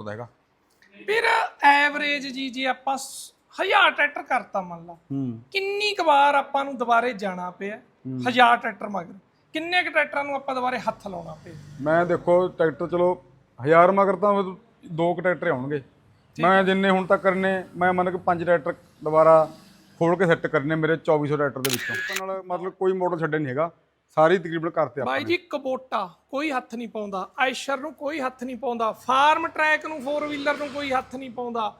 ਟੁੱਟਦਾ ਹੈਗਾ। ਫਿਰ ਐਵਰੇਜ ਜੀ ਜੇ ਆਪਾਂ ਸ- ਹਜ਼ਾਰ ਟਰੈਕਟਰ ਕਰਤਾ ਮੰਨ ਲਾ ਹੂੰ। ਕਿੰਨੀ ਕੁ ਵਾਰ ਆਪਾਂ ਨੂੰ ਦੁਬਾਰੇ ਜਾਣਾ ਪਿਆ? ਹਜ਼ਾਰ ਟਰੈਕਟਰ ਮਗਰ। ਕਿੰਨੇ ਕੁ ਟਰੈਕਟਰਾਂ ਨੂੰ ਆਪਾਂ ਦੁਬਾਰੇ ਹੱਥ ਲਾਉਣਾ ਪਿਆ? ਮੈਂ ਦੇਖੋ ਟਰੈਕਟਰ ਚਲੋ ਹਜ਼ਾਰ ਮਗਰ ਤਾਂ ਦੋ ਕੁ ਟਰੈਕਟਰ ਆਉਣਗੇ। ਮੈਂ ਜਿੰਨੇ ਹੁਣ ਤੱਕ ਕਰਨੇ ਮੈਂ ਮੰਨ ਕੇ ਪੰਜ ਟਰੈਕਟਰ ਦੁਬਾਰਾ ਖੋਲ ਕੇ ਸੈੱਟ ਕਰਨੇ ਮੇਰੇ 2400 ਟਰੈਕਟਰ ਦੇ ਵਿੱਚੋਂ। ਨਾਲ ਮਤਲਬ ਕੋਈ ਮਾਡਲ ਛੱਡਿਆ ਨਹੀਂ ਹੈਗਾ। ਸਾਰੇ ਤਕਰੀਬਨ ਕਰਤੇ ਆਪਾਂ ਬਾਈ ਜੀ ਕਬੋਟਾ ਕੋਈ ਹੱਥ ਨਹੀਂ ਪਾਉਂਦਾ। ਆਇਸ਼ਰ ਨੂੰ ਕੋਈ ਹੱਥ ਨਹੀਂ ਪਾਉਂਦਾ। ਫਾਰਮ ਟਰੈਕ ਨੂੰ 4 ਵੀਲਰ ਨੂੰ ਕੋਈ ਹੱਥ ਨਹੀਂ ਪਾਉਂਦਾ।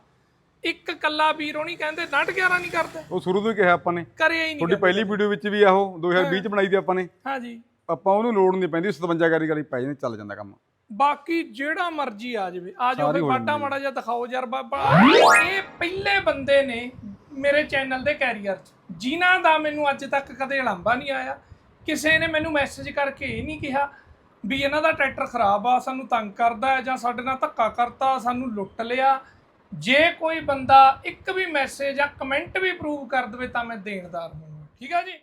ਇੱਕ ਕੱਲਾ ਵੀਰ ਉਹ ਨਹੀਂ ਕਹਿੰਦੇ 911 ਨਹੀਂ ਕਰਦੇ। ਉਹ ਸ਼ੁਰੂ ਤੋਂ ਹੀ ਕਿਹਾ ਆਪਾਂ ਨੇ। ਕਰਿਆ ਹੀ ਨਹੀਂ ਤੁਹਾਡੀ ਪਹਿਲੀ ਵੀਡੀਓ ਵਿੱਚ ਵੀ ਆਹੋ 2020 ਚ ਬਣਾਈ ਦੀ ਆਪਾਂ ਨੇ। ਹਾਂਜੀ। ਆਪਾਂ ਉਹਨੂੰ ਲੋੜ ਨਹੀਂ ਪੈਂਦੀ 57 ਗਾਰੀ ਗਾਰੀ ਪੈ ਜਾਂਦੀ ਚੱਲ ਜਾਂਦਾ ਕੰਮ। ਬਾਕੀ ਜਿਹੜਾ ਮਰਜ਼ੀ ਆ ਜਾਵੇ। ਆ ਜਾਓ ਫੇ ਬਾਟਾ ਮਾੜਾ ਜਿਹਾ ਦਿਖਾਓ ਯਾਰ ਬਾਬਾ। ਇਹ ਪਹਿਲੇ ਬੰਦੇ ਨੇ ਮੇਰੇ ਚੈਨਲ ਦੇ ਕੈਰੀਅਰ 'ਚ। ਜਿਨ੍ਹਾਂ ਦਾ ਮੈਨੂੰ ਅੱਜ ਤੱਕ ਕਦੇ ਲਾਂਭਾ ਨਹੀਂ ਆਇਆ। ਕਿਸੇ ਨੇ ਮੈਨੂੰ ਮੈਸੇਜ ਕਰਕੇ ਇਹ ਨਹੀਂ ਕਿਹਾ ਵੀ ਇਹਨਾਂ ਦਾ ਟਰੈਕਟਰ ਖਰਾਬ ਆ, ਸਾਨੂੰ ਤੰਗ ਕਰਦਾ ਹੈ ਜਾਂ ਸਾਡੇ ਨਾਲ ਧੱਕਾ ਕਰਤਾ, ਸਾਨੂੰ ਲੁੱਟ ਲਿਆ। ਜੇ ਕੋਈ ਬੰਦਾ ਇੱਕ ਵੀ ਮੈਸੇਜ ਜਾਂ ਕਮੈਂਟ ਵੀ ਪ੍ਰੂਵ ਕਰ ਦੇਵੇ ਤਾਂ ਮੈਂ ਦੇਣਦਾਰ ਹਾਂ। ਠੀਕ ਆ ਜੀ?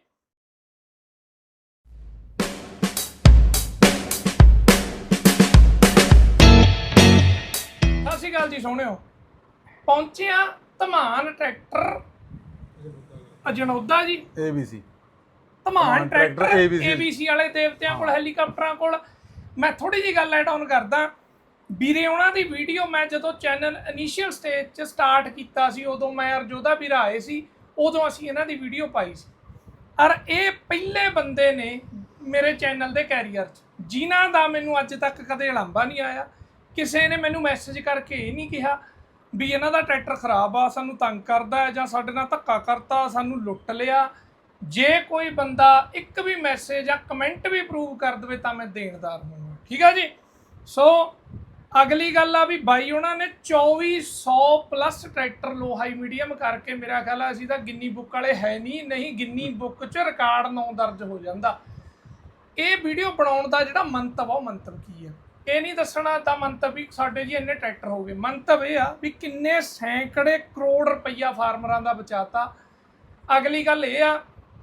ਸਤਿ ਸ਼੍ਰੀ ਅਕਾਲ ਜੀ, ਸੋਹਣਿਓ। ਪਹੁੰਚਿਆ ਧਮਾਨ ਟਰੈਕਟਰ ਅਜਨੋਦਾ ਜੀ। ABC ਧਮਾਨ ਟਰੈਕਟਰ ABC ਵਾਲੇ ਦੇਵਤਿਆਂ ਕੋਲ ਹੈਲੀਕਾਪਟਰਾਂ ਕੋਲ। ਮੈਂ ਥੋੜੀ ਜੀ ਗੱਲ ਐਡ ਆਨ ਕਰਦਾ। ਵੀਰੇ ਉਹਨਾਂ ਦੀ ਵੀਡੀਓ ਮੈਂ ਜਦੋਂ ਚੈਨਲ ਇਨੀਸ਼ੀਅਲ ਸਟੇਜ 'ਚ ਸਟਾਰਟ ਕੀਤਾ ਸੀ ਉਦੋਂ ਮੈਂ ਅਰਜੋਦਾ ਵੀਰ ਆਏ ਸੀ ਉਦੋਂ ਅਸੀਂ ਇਹਨਾਂ ਦੀ ਵੀਡੀਓ ਪਾਈ ਸੀ। ਔਰ ਇਹ ਪਹਿਲੇ ਬੰਦੇ ਨੇ ਮੇਰੇ ਚੈਨਲ ਦੇ ਕੈਰੀਅਰ 'ਚ। ਜਿਨ੍ਹਾਂ ਦਾ ਮੈਨੂੰ ਅੱਜ ਤੱਕ ਕਦੇ ਲਾਂਭਾ ਨਹੀਂ ਆਇਆ। ਕਿਸੇ ਨੇ ਮੈਨੂੰ ਮੈਸੇਜ ਕਰਕੇ ਇਹ ਨਹੀਂ ਕਿਹਾ ਵੀ ਇਹਨਾਂ ਦਾ ਟਰੈਕਟਰ ਖਰਾਬ ਆ ਸਾਨੂੰ ਤੰਗ ਕਰਦਾ ਜਾਂ ਸਾਡੇ ਨਾਲ ਧੱਕਾ ਕਰਤਾ ਸਾਨੂੰ ਲੁੱਟ ਲਿਆ। ਜੇ ਕੋਈ ਬੰਦਾ ਇੱਕ ਵੀ ਮੈਸੇਜ ਜਾਂ ਕਮੈਂਟ ਵੀ ਪ੍ਰੂਵ ਕਰ ਦੇਵੇ ਤਾਂ ਮੈਂ ਦੇਣਦਾਰ ਹਾਂ ਠੀਕ ਆ ਜੀ? ਸੋ ਅਗਲੀ ਗੱਲ ਆ ਵੀ ਬਾਈ ਉਹਨਾਂ ਨੇ 2400 plus tractor low high medium ਕਰਕੇ ਮੇਰਾ ਖਿਆਲ ਆ ਅਸੀਂ ਤਾਂ ਗਿੰਨੀ ਬੁੱਕ ਵਾਲੇ ਹੈ ਨਹੀਂ ਨਹੀਂ ਗਿੰਨੀ ਬੁੱਕ 'ਚ ਰਿਕਾਰਡ ਨੌ ਦਰਜ ਹੋ ਜਾਂਦਾ। ਇਹ ਵੀਡੀਓ ਬਣਾਉਣ ਦਾ ਜਿਹੜਾ ਮੰਤਵ ਆ, ਉਹ ਮੰਤਵ ਕੀ ਹੈ ਇਹ ਨਹੀਂ ਦੱਸਣਾ ਤਾਂ ਮੰਤਵ ਵੀ ਸਾਡੇ ਜੀ ਇੰਨੇ ਟਰੈਕਟਰ ਹੋ ਗਏ। ਮੰਤਵ ਇਹ ਆ ਵੀ ਕਿੰਨੇ ਸੈਂਕੜੇ ਕਰੋੜ ਰੁਪਈਆ ਫਾਰਮਰਾਂ ਦਾ ਬਚਾਤਾ। ਅਗਲੀ ਗੱਲ ਇਹ ਆ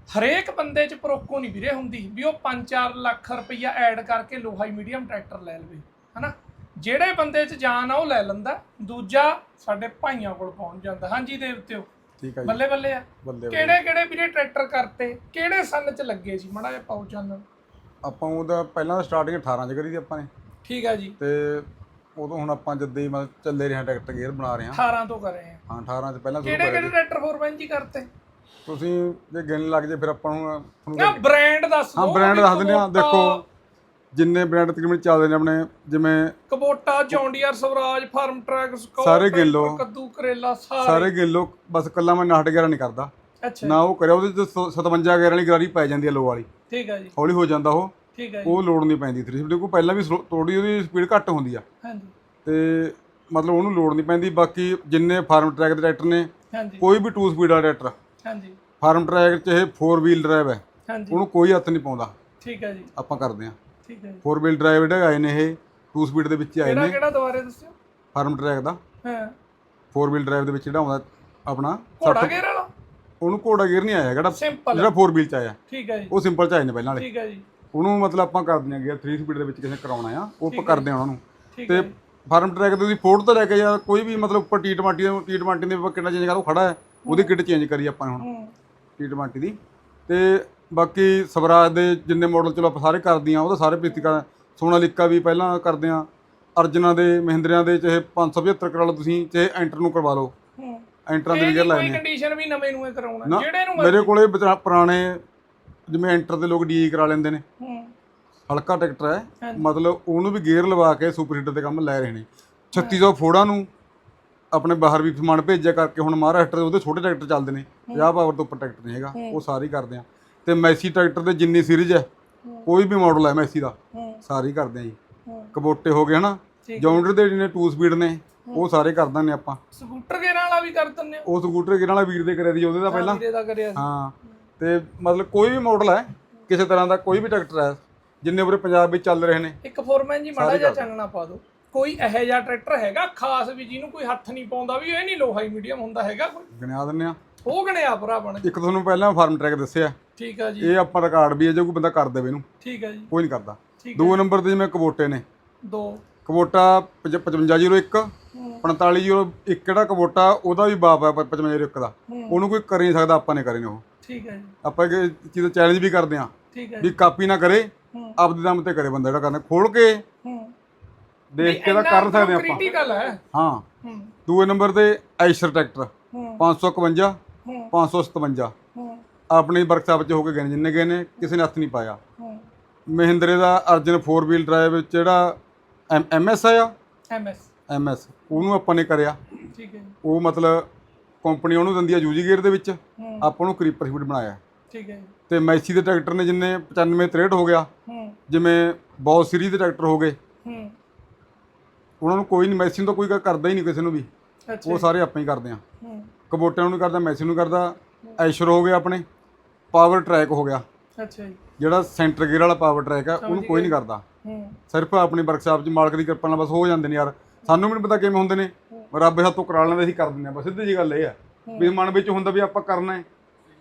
ਹਰੇਕ ਬੰਦੇ 'ਚ ਪ੍ਰੋਕੋ ਨਹੀਂ ਵੀਰੇ ਹੁੰਦੀ ਵੀ ਉਹ 5-4 ਲੱਖ ਰੁਪਈਆ ਐਡ ਕਰਕੇ ਲੋਹਾਈ ਮੀਡੀਅਮ ਟਰੈਕਟਰ ਲੈ ਲਵੇ ਹਨਾ? ਜਿਹੜੇ ਬੰਦੇ 'ਚ ਜਾਨ ਆ ਉਹ ਲੈ ਲੈਂਦਾ ਦੂਜਾ ਸਾਡੇ ਭਾਈਆਂ ਕੋਲ ਪਹੁੰਚ ਜਾਂਦਾ। ਹਾਂਜੀ ਦੇਵਤਿਓ ਠੀਕ ਹੈ ਬੱਲੇ ਬੱਲੇ ਆ। ਕਿਹੜੇ ਕਿਹੜੇ ਵੀਰੇ ਟਰੈਕਟਰ ਕਰਤੇ? ਕਿਹੜੇ ਸੰਨ 'ਚ ਲੱਗੇ ਸੀ? ਮੜਾ ਜਿਹਾ ਪਾਉ ਚਾਨਣ ਆਪਾਂ ਉਹਦਾ ਪਹਿਲਾਂ ਸਟਾਰਟਿੰਗ 18 ਚ ਕਰੀ ਸੀ ਆਪਾਂ ਨੇ। ਠੀਕ ਆ ਜੀ। ਤੇ ਉਦੋਂ ਹੁਣ ਆਪਾਂ ਜਦ ਦੇ ਮਤਲਬ ਚੱਲੇ ਰਹੇ ਹਾਂ ਟਰੈਕਟਰ ਗੇਅਰ ਬਣਾ ਰਹੇ ਹਾਂ। 18 ਤੋਂ ਕਰ ਰਹੇ ਆ ਹਾਂ 18 ਚ ਪਹਿਲਾਂ ਸ਼ੁਰੂ ਕਿਹੜੇ ਕਿਹੜੇ ਟਰੈਕਟਰ 4 ਜੀ ਕਰਤੇ। ਤੁਸੀਂ ਜੇ ਗਿਣ ਲੱਗ ਜੇ ਫਿਰ ਆਪਾਂ ਨੂੰ ਤੁਹਾਨੂੰ ਨਾ ਬ੍ਰਾਂਡ ਦੱਸ ਹਾਂ ਦਿਓ ਬ੍ਰਾਂਡ ਦੱਸ ਦਿੰਦੇ ਹਾਂ ਕੁਬੋਟਾ, ਦੇਖੋ ਜਿੰਨੇ ਬ੍ਰਾਂਡ ਤਕਰੀਬਨ ਚੱਲਦੇ ਨੇ ਆਪਣੇ ਜਿਵੇਂ Kubota John Deere Swaraj Farmtrac score ਸਾਰੇ ਗਿਣ ਲਓ। ਕੱਦੂ ਕਰੇਲਾ ਸਾਰੇ। ਸਾਰੇ ਗਿਣ ਬਸ ਕੱਲਾ ਮੈਂ 911 ਨਹੀਂ ਕਰਦਾ। ਅੱਛਾ। ਨਾ ਉਹ ਕਰਿਆ ਉਹਦੇ ਚ ਸ- 57 ਗੇਅਰ ਵਾਲੀ ਗਰਾਰੀ ਪੈ ਜਾਂਦੀ ਹੈ ਲੋ ਵਾਲੀ। ਠੀਕ ਆ ਜੀ। ਹੌਲੀ ਹੋ ਜਾਂਦਾ ਉਹ। ਠੀਕ ਆ ਜੀ। ਉਹ ਲੋਡ ਨਹੀਂ ਪੈਂਦੀ 3 ਸਪੀਡ ਕੋ ਪਹਿਲਾਂ ਵੀ ਥੋੜੀ ਉਹਦੀ ਸਪੀਡ ਘੱਟ ਹੁੰਦੀ ਆ। ਹਾਂਜੀ। ਤੇ ਮਤਲਬ ਉਹਨੂੰ ਲੋਡ ਨਹੀਂ ਪੈਂਦੀ। ਬਾਕੀ ਜਿੰਨੇ ਫਾਰਮ ਟਰੈਕ ਦੇ ਟਰੈਕਟਰ ਨੇ ਹਾਂਜੀ। ਕੋਈ ਵੀ 2 ਸਪੀਡ ਵਾਲਾ ਟਰੈਕਟ ਹਾਂਜੀ। ਫਾਰਮ ਟਰੈਕ ਚ ਇਹ 4 ਵੀਲ ਡਰਾਈਵ ਹੈ। ਹਾਂਜੀ। ਉਹਨੂੰ ਕੋਈ ਹੱਥ ਨਹੀਂ ਪਾਉਂਦਾ। ਠੀਕ ਆ ਜੀ। ਆਪਾਂ ਕਰਦੇ ਹਾਂ। ਠੀਕ ਆ ਜੀ। 4 ਵੀਲ ਡਰਾਈਵ ਜਿਹੜੇ ਆਏ ਨੇ ਇਹ 2 ਸਪੀਡ ਦੇ ਵਿੱਚ ਹੀ ਆਏ ਕਿਹੜਾ ਨੇ। ਕਿਹੜਾ ਦੁਬਾਰੇ ਦੱਸਿਓ? ਫਾਰਮ ਟਰੈਕ ਦਾ। ਹਾਂ। 4 ਵੀਲ ਡਰਾਈਵ ਦੇ ਵਿੱਚ ਜਿਹੜਾ ਆਉਂਦਾ ਆਪਣਾ ਘੋੜਾ ਗੇਰ ਵਾਲਾ? ਉਹਨੂੰ ਘੋੜਾ ਗੇਅਰ ਨਹੀਂ ਆਇਆ ਜਿਹੜਾ ਸਿੰਪਲ ਜਿਹੜਾ 4 ਵੀਲ ਚ ਆਇਆ। ਠੀਕ ਆ ਜੀ। ਉਹ ਸਿੰਪਲ ਚ ਆਏ ਨੇ ਪਹਿਲਾਂ ਵਾਲੇ। ਠੀਕ ਆ ਜੀ। ਉਹਨੂੰ ਮਤਲਬ ਆਪਾਂ ਕਰਦੇ ਹਾਂ ਗੇਅਰ 3 ਸਪੀਡ ਦੇ ਵਿੱਚ ਕਿਸੇ ਕਰਾਉਣਾ ਆ ਉਹ ਆਪਾਂ ਕਰਦੇ ਹਾਂ ਉਹਨਾਂ ਨੂੰ। ਠੀਕ ਤੇ ਆ ਫਾਰਮ ਟਰੈਕ ਤੇ ਤੁਸੀਂ ਫੋਰਡ ਤੋਂ ਲੈ ਕੇ ਜਾਂ ਕੋਈ ਵੀ ਮਤਲਬ ਉੱਪਰ ਟੀ ਟਮਾਟੀ ਟੀ ਟਮਾਟੀ ਦੇ ਕਿੰਨਾ ਚੇਂਜ ਕਰ ਖੜਾ ਹੈ। ਉਹਦੀ ਕਿੱਟ ਚੇਂਜ ਕਰੀ ਆਪਾਂ ਹੁਣ ਹੂੰ। ਟੀ ਟਮਾਟੀ ਦੀ। ਤੇ ਬਾਕੀ ਸਵਰਾਜ ਦੇ ਜਿੰਨੇ ਮਾਡਲ ਚਲੋ ਆਪਾਂ ਸਾਰੇ ਕਰਦੀਆਂ ਉਹਦਾ ਸਾਰੇ ਪ੍ਰੀਤਿਕਾ ਸੋਨਾਲਿਕਾ ਵੀ ਪਹਿਲਾਂ ਕਰਦੇ ਆ। ਅਰਜਨਾ ਦੇ ਮਹਿੰਦਰਿਆਂ ਦੇ ਚਾਹੇ 575 ਕਰਾ ਲਓ ਤੁਸੀਂ ਚਾਹੇ ਐਂਟਰ ਨੂੰ ਕਰਵਾ ਲਓ। ਹੂੰ। ਐਂਟਰਾਂ ਦੇ ਕੋਈ ਨੇ। ਕੰਡੀਸ਼ਨ ਵੀ ਨਵੇਂ ਨੂੰ ਇਹ ਕਰਾਉਣਾ ਜਿਹੜੇ ਨੂੰ ਮੇਰੇ ਕੋਲੇ ਬਚਾ- ਪੁਰਾਣੇ ਜਿਵੇਂ ਐਂਟਰ ਦੇ ਲੋਕ ਡੀ ਕਰਾ ਲੈਂਦੇ ਨੇ। ਹੂੰ। ਹਲਕਾ ਟਰੈਕਟਰ ਹੈ। ਮਤਲਬ ਉਹਨੂੰ ਵੀ ਗੇਅਰ ਲਵਾ ਕੇ ਸੁਪਰ ਹੀਟਰ ਦੇ ਕੰਮ ਲੈ ਰਹੇ ਨੇ। 3600 ਫੋੜਾਂ ਨੂੰ ਆਪਣੇ ਬਾਹਰ ਵੀ ਸਮਾਨ ਭੇਜਿਆ ਕਰਕੇ ਹੁਣ ਮਹਾਰਾਸ਼ਟਰ ਦੇ ਉਹਦੇ ਛੋਟੇ ਟਰੈਕਟਰ ਚੱਲਦੇ ਨੇ 50 ਪਾਵਰ ਤੋਂ ਉੱਪਰ ਟਰੈਕਟਰ ਨਹੀਂ ਹੈਗਾ ਉਹ ਸਾਰੇ ਕਰਦੇ ਆ। ਤੇ ਮੈਸੀ ਟਰੈਕਟਰ ਦੇ ਜਿੰਨੀ ਸੀਰੀਜ਼ ਹੈ ਕੋਈ ਵੀ ਮਾਡਲ ਹੈ ਮੈਸੀ ਦਾ ਸਾਰੇ ਕਰਦੇ ਆ ਜੀ। ਕਬੋਟੇ ਹੋ ਗਏ ਹਨਾ ਜੌਂਡਰ ਦੇ ਜਿਹਨੇ 2 ਸਪੀਡ ਨੇ ਉਹ ਸਾਰੇ ਕਰ ਦਿੰਦੇ ਆਪਾਂ। ਸਕੂਟਰ ਗੇਰਾਂ ਵਾਲਾ ਵੀ ਕਰ ਦਿੰਦੇ ਉਹ ਸਕੂਟਰ ਕਿਹਨਾਂ ਵਾਲਾ ਵੀਰ ਦੇ ਕਰਿਆ ਦੀ ਉਹਦੇ ਦਾ ਪਹਿਲਾਂ। ਵੀਰੇ ਦਾ ਕਰਿਆ ਸੀ। ਹਾਂ ਤੇ ਮਤਲਬ ਕੋਈ ਵੀ ਮਾਡਲ ਹੈ ਕਿਸੇ ਤਰ੍ਹਾਂ ਦਾ ਕੋਈ ਵੀ ਟਰੈਕਟਰ ਹੈ ਜਿੰਨੇ ਉਰੇ ਪੰਜਾਬ ਵਿੱਚ ਚੱਲ ਰਹੇ ਨੇ ਇੱਕ ਫੋਰਮੈਨ ਜੀ ਮਾੜਾ ਜਿਹਾ ਚਾਨਣਾ ਪਾ ਦਿਓ। ਕੋਈ ਇਹੋ ਜਿਹਾ ਟਰੈਕਟਰ ਹੈਗਾ ਖਾਸ ਵੀ ਜਿਹਨੂੰ ਕੋਈ ਹੱਥ ਨਹੀਂ ਪਾਉਂਦਾ ਵੀ ਇਹ ਨਹੀਂ ਲੋ ਹਾਈ ਮੀਡੀਅਮ ਹੁੰਦਾ ਹੈਗਾ ਕੋਈ। ਗਿਣਿਆ ਦਿੰਦੇ ਆ। ਉਹ ਗਣਿਆ ਭਰਾ ਬਣ। ਇੱਕ ਤੁਹਾਨੂੰ ਪਹਿਲਾਂ ਫਾਰਮ ਟਰੈਕ ਦੱਸਿਆ। ਠੀਕ ਆ ਜੀ। ਇਹ ਆਪਾਂ ਰਿਕਾਰਡ ਵੀ ਹੈ ਜੇ ਕੋਈ ਬੰਦਾ ਕਰ ਦੇਵੇ ਇਹਨੂੰ। ਠੀਕ ਆ ਜੀ। ਕੋਈ ਨਹੀਂ ਕਰਦਾ। ਠੀਕ ਦੂਏ ਨੰਬਰ ਤੇ ਜਿਵੇਂ ਕਬੋਟੇ ਨੇ। ਦੋ। ਕਬੋਟਾ 5501 4501 ਕਿਹੜਾ ਕਬੋਟਾ ਉਹਦਾ ਵੀ ਬਾਪ ਹੈ 5501 ਦਾ। ਉਹਨੂੰ ਕੋਈ ਕਰ ਨਹੀਂ ਸਕਦਾ ਆਪਾਂ ਨੇ ਕਰੇ ਨੇ ਉਹ। ਠੀਕ ਹੈ ਜੀ। ਆਪਾਂ ਇਹ ਚੀਜ਼ ਚੈਲੰਜ ਵੀ ਕਰਦੇ ਆ ਠੀਕ ਹੈ ਵੀ ਕਾਪੀ ਨਾ ਕਰੇ। ਆਪਦੇ ਦਮ ਤੇ ਕਰੇ ਬੰਦਾ ਜਿਹੜਾ ਕਰਨਾ। ਖੋਲ ਕੇ ਦੇਖ ਕੇ ਤਾਂ ਕਰ ਸਕਦੇ ਆਪਾਂ। ਕ੍ਰਿਟੀਕਲ ਹੈ ਹਾਂ। ਹੂੰ। ਦੂਏ ਨੰਬਰ ਤੇ ਐਸ਼ਰ ਟਰੈਕਟਰ। ਹੂੰ। 551 ਹੂੰ। 557 ਹੂੰ। ਆਪਣੀ ਵਰਕਸ਼ਾਪ 'ਚ ਹੋ ਕੇ ਗਏ ਜਿੰਨੇ ਗਏ ਨੇ ਕਿਸੇ ਨੇ ਹੱਥ ਨਹੀਂ ਪਾਇਆ। ਹੂੰ। ਮਹਿੰਦਰੇ ਦਾ ਅਰਜਨ 4 ਵੀਲ ਡਰਾਈਵ ਜਿਹੜਾ ਐਮਐਸ ਆ ਐਮਐਸ ਐਮਐਸ ਉਹਨੂੰ ਆਪਾਂ ਨੇ ਕਰਿਆ। ਠੀਕ ਹੈ ਉਹ ਮਤਲਬ ਕੰਪਨੀ ਉਹਨੂੰ ਦਿੰਦੀ ਆ ਯੂਜੀ ਗੇਅਰ ਦੇ ਵਿੱਚ। ਆਪਾਂ ਨੂੰ ਕਰੀਪਰ ਸਪੀਡ ਬਣਾਇਆ। ਠੀਕ ਹੈ ਤੇ ਮੈਸੀ ਦੇ ਟਰੈਕਟਰ ਨੇ ਜਿੰਨੇ 95 63 ਹੋ ਗਿਆ। ਹੂੰ। ਜਿਵੇਂ ਬੌਸ ਸੀਰੀਜ਼ ਦੇ ਟਰੈਕਟਰ ਹੋ ਗਏ। ਹੂੰ। ਉਹਨਾਂ ਨੂੰ ਕੋਈ ਨਹੀਂ ਮੈਸੀ ਨੂੰ ਤਾਂ ਕੋਈ ਕਰਦਾ ਹੀ ਨਹੀਂ ਕਿਸੇ ਨੂੰ ਵੀ। ਅੱਛਾ। ਉਹ ਸਾਰੇ ਆਪਾਂ ਹੀ ਕਰਦੇ ਆ ਹੂੰ। ਕਬੋਟਿਆਂ ਨੂੰ ਕਰਦਾ ਮੈਸੀ ਨੂੰ ਕਰਦਾ। ਐਸ਼ਰ ਹੋ ਗਿਆ ਆਪਣੇ। ਪਾਵਰ ਟਰੈਕ ਹੋ ਗਿਆ। ਅੱਛਾ ਜੀ। ਜਿਹੜਾ ਸੈਂਟਰ ਗੇਅਰ ਵਾਲਾ ਪਾਵਰ ਟਰੈਕ ਆ ਉਹਨੂੰ ਕੋਈ ਨਹੀਂ ਕਰਦਾ। ਹੂੰ। ਸਿਰਫ ਆਪਣੀ ਵਰਕਸ਼ਾਪ 'ਚ ਮਾਲਕ ਦੀ ਕਿਰਪਾ ਨਾਲ ਬਸ ਹੋ ਜਾਂਦੇ ਨੇ ਯਾਰ। ਸਾਨੂੰ ਵੀ ਨਹੀਂ ਪਤਾ ਕਿਵੇਂ ਹੁੰਦੇ ਨੇ। ਰੱਬ ਹੱਥੋਂ ਕਰਾ ਲੈਂਦੇ ਅਸੀਂ ਕਰ ਦਿੰਦੇ ਆ ਬਸ ਸਿੱਧੀ ਜੀ ਗੱਲ ਇਹ ਆ ਵੀ ਮਨ ਵਿੱਚ ਹੁੰਦਾ ਵੀ ਆਪਾਂ ਕਰਨਾ ਹੈ।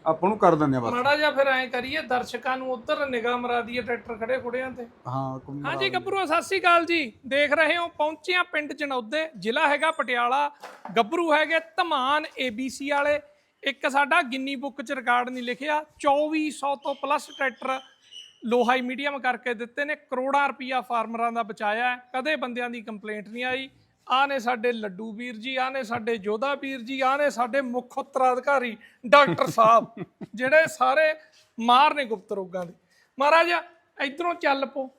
ਆਪਾਂ ਨੂੰ ਕਰ ਦਿੰਦੇ ਆ ਬਸ। ਮਾੜਾ ਜਿਹਾ ਫਿਰ ਐਂ ਕਰੀਏ ਦਰਸ਼ਕਾਂ ਨੂੰ ਉਧਰ ਨਿਗਾਹ ਮਰਾ ਦਈਏ ਟਰੈਕਟਰ ਖੜੇ ਖੁੜਿਆਂ ਤੇ। ਹਾਂ ਕੋਈ ਨਾ। ਹਾਂਜੀ ਗੱਭਰੂ ਸਤਿ ਸ੍ਰੀ ਅਕਾਲ ਜੀ। ਦੇਖ ਰਹੇ ਹੋ ਪਹੁੰਚੇ ਆ ਪਿੰਡ ਜਨੌਦੇ ਜ਼ਿਲ੍ਹਾ ਹੈਗਾ ਪਟਿਆਲਾ। ਗੱਭਰੂ ਹੈਗੇ ਧਮਾਨ ABC ਵਾਲੇ। ਇੱਕ ਸਾਡਾ ਗਿੰਨੀ ਬੁੱਕ 'ਚ ਰਿਕਾਰਡ ਨਹੀਂ ਲਿਖਿਆ। 2400 ਤੋਂ ਪਲੱਸ ਟਰੈਕਟਰ ਲੋਹਾਈ ਮੀਡੀਅਮ ਕਰਕੇ ਦਿੱਤੇ ਨੇ। ਕਰੋੜਾਂ ਰੁਪਈਆ ਫਾਰਮਰਾਂ ਦਾ ਬਚਾਇਆ ਹੈ। ਕਦੇ ਬੰਦਿਆਂ ਦੀ ਕੰਪਲੇਂਟ ਨਹੀਂ ਆਈ। ਆਹ ਨੇ ਸਾਡੇ ਲੱਡੂ ਵੀਰ ਜੀ ਆਹ ਨੇ ਸਾਡੇ ਜੋਧਾ ਵੀਰ ਜੀ ਆਹ ਨੇ ਸਾਡੇ ਮੁੱਖ ਉੱਤਰਾਧਿਕਾਰੀ ਡਾਕਟਰ ਸਾਹਿਬ ਜਿਹੜੇ ਸਾਰੇ ਮਾਰ ਨੇ ਗੁਪਤ ਰੋਗਾਂ ਦੇ। ਮਹਾਰਾਜ ਇਧਰੋਂ ਚੱਲ ਪੋ।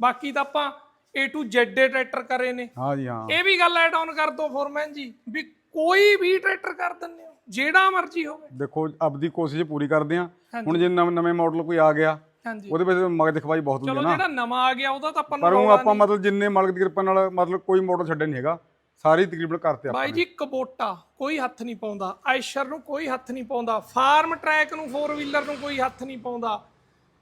ਬਾਕੀ ਤਾਂ ਆਪਾਂ A to Z ਦੇ ਟਰੈਕਟਰ ਕਰੇ ਨੇ। ਹਾਂ ਜੀ ਹਾਂ। ਇਹ ਵੀ ਗੱਲ ਐਡ ਆਨ ਕਰ ਦੋ ਫੋਰਮੈਨ ਜੀ ਵੀ ਕੋਈ ਵੀ ਟਰੈਕਟਰ ਕਰ ਦਿੰਦੇ ਹੋ ਜਿਹੜਾ ਮਰਜ਼ੀ ਹੋਵੇ। ਦੇਖੋ ਆਪਦੀ ਕੋਸ਼ਿਸ਼ ਪੂਰੀ ਕਰਦੇ ਆ। ਹੁਣ ਜੇ ਨਵੇਂ ਨਵੇਂ ਮਾਡਲ ਕੋਈ ਆ ਗਿਆ ਹਾਂਜੀ। ਉਹਦੇ ਵਿੱਚ ਮਗਜ ਦਿਖਵਾਈ ਬਹੁਤ ਹੁੰਦੀ ਚਲੋ ਹੈ ਨਾ। ਜਿਹੜਾ ਨਵਾਂ ਆ ਗਿਆ ਉਹਦਾ ਤਾਂ ਆਪਾਂ ਨੂੰ ਪਰ ਉਹ ਆਪਾਂ ਮਤਲਬ ਜਿੰਨੇ ਮਾਲਕ ਦੀ ਕਿਰਪਾ ਨਾਲ ਮਤਲਬ ਕੋਈ ਮਾਡਲ ਛੱਡਿਆ ਨਹੀਂ ਹੈਗਾ। ਸਾਰੇ ਤਕਰੀਬਨ ਕਰਤੇ ਆਪਾਂ ਬਾਈ ਜੀ ਕਬੋਟਾ ਕੋਈ ਹੱਥ ਨਹੀਂ ਪਾਉਂਦਾ। ਆਇਸ਼ਰ ਨੂੰ ਕੋਈ ਹੱਥ ਨਹੀਂ ਪਾਉਂਦਾ। ਫਾਰਮ ਟਰੈਕ ਨੂੰ 4 ਵੀਲਰ ਨੂੰ ਕੋਈ ਹੱਥ ਨਹੀਂ ਪਾਉਂਦਾ।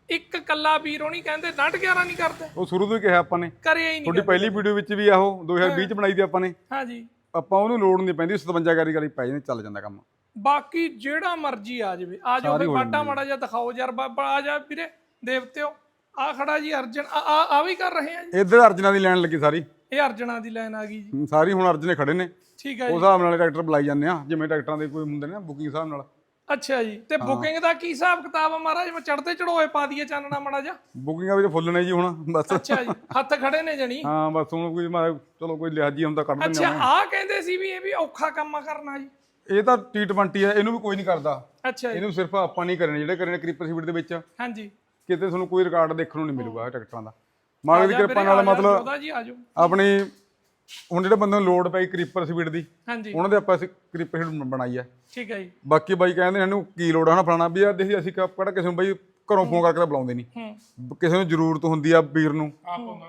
ਇੱਕ ਕੱਲਾ ਵੀਰ ਉਹ ਨਹੀਂ ਕਹਿੰਦੇ 11 ਨਹੀਂ ਕਰਦੇ। ਉਹ ਸ਼ੁਰੂ ਤੋਂ ਹੀ ਕਿਹਾ ਆਪਾਂ ਨੇ। ਕਰਿਆ ਹੀ ਨਹੀਂ ਤੁਹਾਡੀ ਪਹਿਲੀ ਵੀਡੀਓ ਵਿੱਚ ਵੀ ਆਹੋ 2020 ਚ ਬਣਾਈ ਦੀ ਆਪਾਂ ਨੇ। ਹਾਂਜੀ। ਆਪਾਂ ਉਹਨੂੰ ਲੋੜ ਨਹੀਂ ਪੈਂਦੀ 57 ਗਾਰੀ ਗਾਰੀ ਪੈ ਜਾਂਦੀ ਚੱਲ ਜਾਂਦਾ ਕੰਮ। ਬਾਕੀ ਜਿਹੜਾ ਮਰਜ਼ੀ ਆ ਜਾਵੇ। ਆ ਜਾਓ ਬਾਟਾ ਮਾੜਾ ਜਿਹਾ ਦਿਖਾਓ ਯਾਰ ਬਾਬਾ ਆ ਜਾ ਵੀਰੇ। ਦੇਵਤਿਓ ਆ ਖੜਾ ਜੀ ਅਰਜਨ ਆ ਆ- ਆ ਵੀ ਕਰ ਰਹੇ ਆ ਜੀ। ਇੱਧਰ ਅਰਜਨਾਂ ਦੀ ਲੈਣ ਲੱਗੀ ਸਾਰੀ। ਇਹ ਅਰਜਣਾ ਦੀ ਲਾਈਨ ਆ ਗਈ ਜੀ। ਸਾਰੀ ਹੁਣ ਅਰਜਨੇ ਖੜੇ ਨੇ। ਠੀਕ ਉਸ ਜੀ। ਹਿਸਾਬ ਨਾਲ ਟਰੈਕਟਰ ਬੁਲਾਈ ਜਾਂਦੇ ਆ ਜਿਵੇਂ ਟਰੈਕਟਰਾਂ ਦੇ ਕੋਈ ਹੁੰਦੇ ਨੇ ਬੁਕਿੰਗ ਹਿਸਾਬ ਨਾਲ। ਅੱਛਾ ਜੀ ਤੇ ਬੁਕਿੰਗ ਦਾ ਕੀ ਹਿਸਾਬ ਕਿਤਾਬ ਆ ਮਹਾਰਾਜ? ਮੈਂ ਚੜਦੇ ਚੜੋਏ ਪਾ ਦਈਏ ਚਾਨਣਾ ਮਾੜਾ ਜਿਹਾ। ਬੁਕਿੰਗਾਂ ਵਿੱਚ ਫੁੱਲ ਨੇ ਜੀ ਹੁਣ ਬਸ। ਅੱਛਾ ਜੀ ਹੱਥ ਖੜੇ ਨੇ ਜਣੀ। ਹਾਂ ਬਸ ਹੁਣ ਕੋਈ ਮੈਂ ਚਲੋ ਕੋਈ ਲਿਹਾਜੀ ਹੁੰਦਾ ਕੱਢ ਦਿੰਦੇ ਅੱਛਾ ਆ ਕਹਿੰਦੇ ਸੀ ਵੀ ਇਹ ਵੀ ਔਖਾ ਕੰਮ ਆ ਕਰਨਾ ਜੀ। ਆ। ਇਹ ਤਾਂ T20 ਹੈ ਇਹਨੂੰ ਵੀ ਕੋਈ ਨਹੀਂ ਕਰਦਾ। ਅੱਛਾ ਜੀ। ਇਹਨੂੰ ਸਿਰਫ ਆਪਾਂ ਨਹੀਂ ਕਰਨੇ ਜਿਹੜੇ ਕਰਨੇ ਕਰੀਪਰ ਸਪੀਡ ਦੇ ਵਿੱਚ। ਹਾਂਜੀ। ਕਿਤੇ ਤੁਹਾਨੂੰ ਕੋਈ ਰਿਕਾਰਡ ਦੇਖਣ ਨੂੰ ਨਹੀਂ ਮਿਲੂਗਾ ਇਹ ਟਰੈਕਟਰਾਂ ਦਾ। ਮਾਲਕ ਦੀ ਕਿਰਪਾ ਨਾਲ ਮਤਲਬ ਉਹਦਾ ਜੀ ਆਜੋ ਆਪਣੀ ਹੁਣ ਜਿਹੜੇ ਬੰਦੇ ਨੂੰ ਲੋਡ ਪਈ ਕਰੀਪਰ ਸਪੀਡ ਦੀ ਹਾਂਜੀ। ਉਹਨਾਂ ਦੇ ਆਪਾਂ ਅਸੀਂ ਕਰੀਪਰ ਸਪੀਡ ਬਣਾਈ ਹੈ ਠੀਕ ਹੈ ਜੀ। ਬਾਕੀ ਬਾਈ ਕਹਿੰਦੇ ਇਹਨੂੰ ਕੀ ਆ ਨਾ ਫਲਾਣਾ ਵੀ ਆ ਦੇਖੀ ਅਸੀਂ ਕਿਹੜਾ ਕਿਸੇ ਨੂੰ ਬਾਈ ਘਰੋਂ ਫੋਨ ਕਰਕੇ ਤਾਂ ਬੁਲਾਉਂਦੇ ਨਹੀਂ। ਹੂੰ। ਕਿਸੇ ਨੂੰ ਜ਼ਰੂਰਤ ਹੁੰਦੀ ਆ ਵੀਰ ਨੂੰ।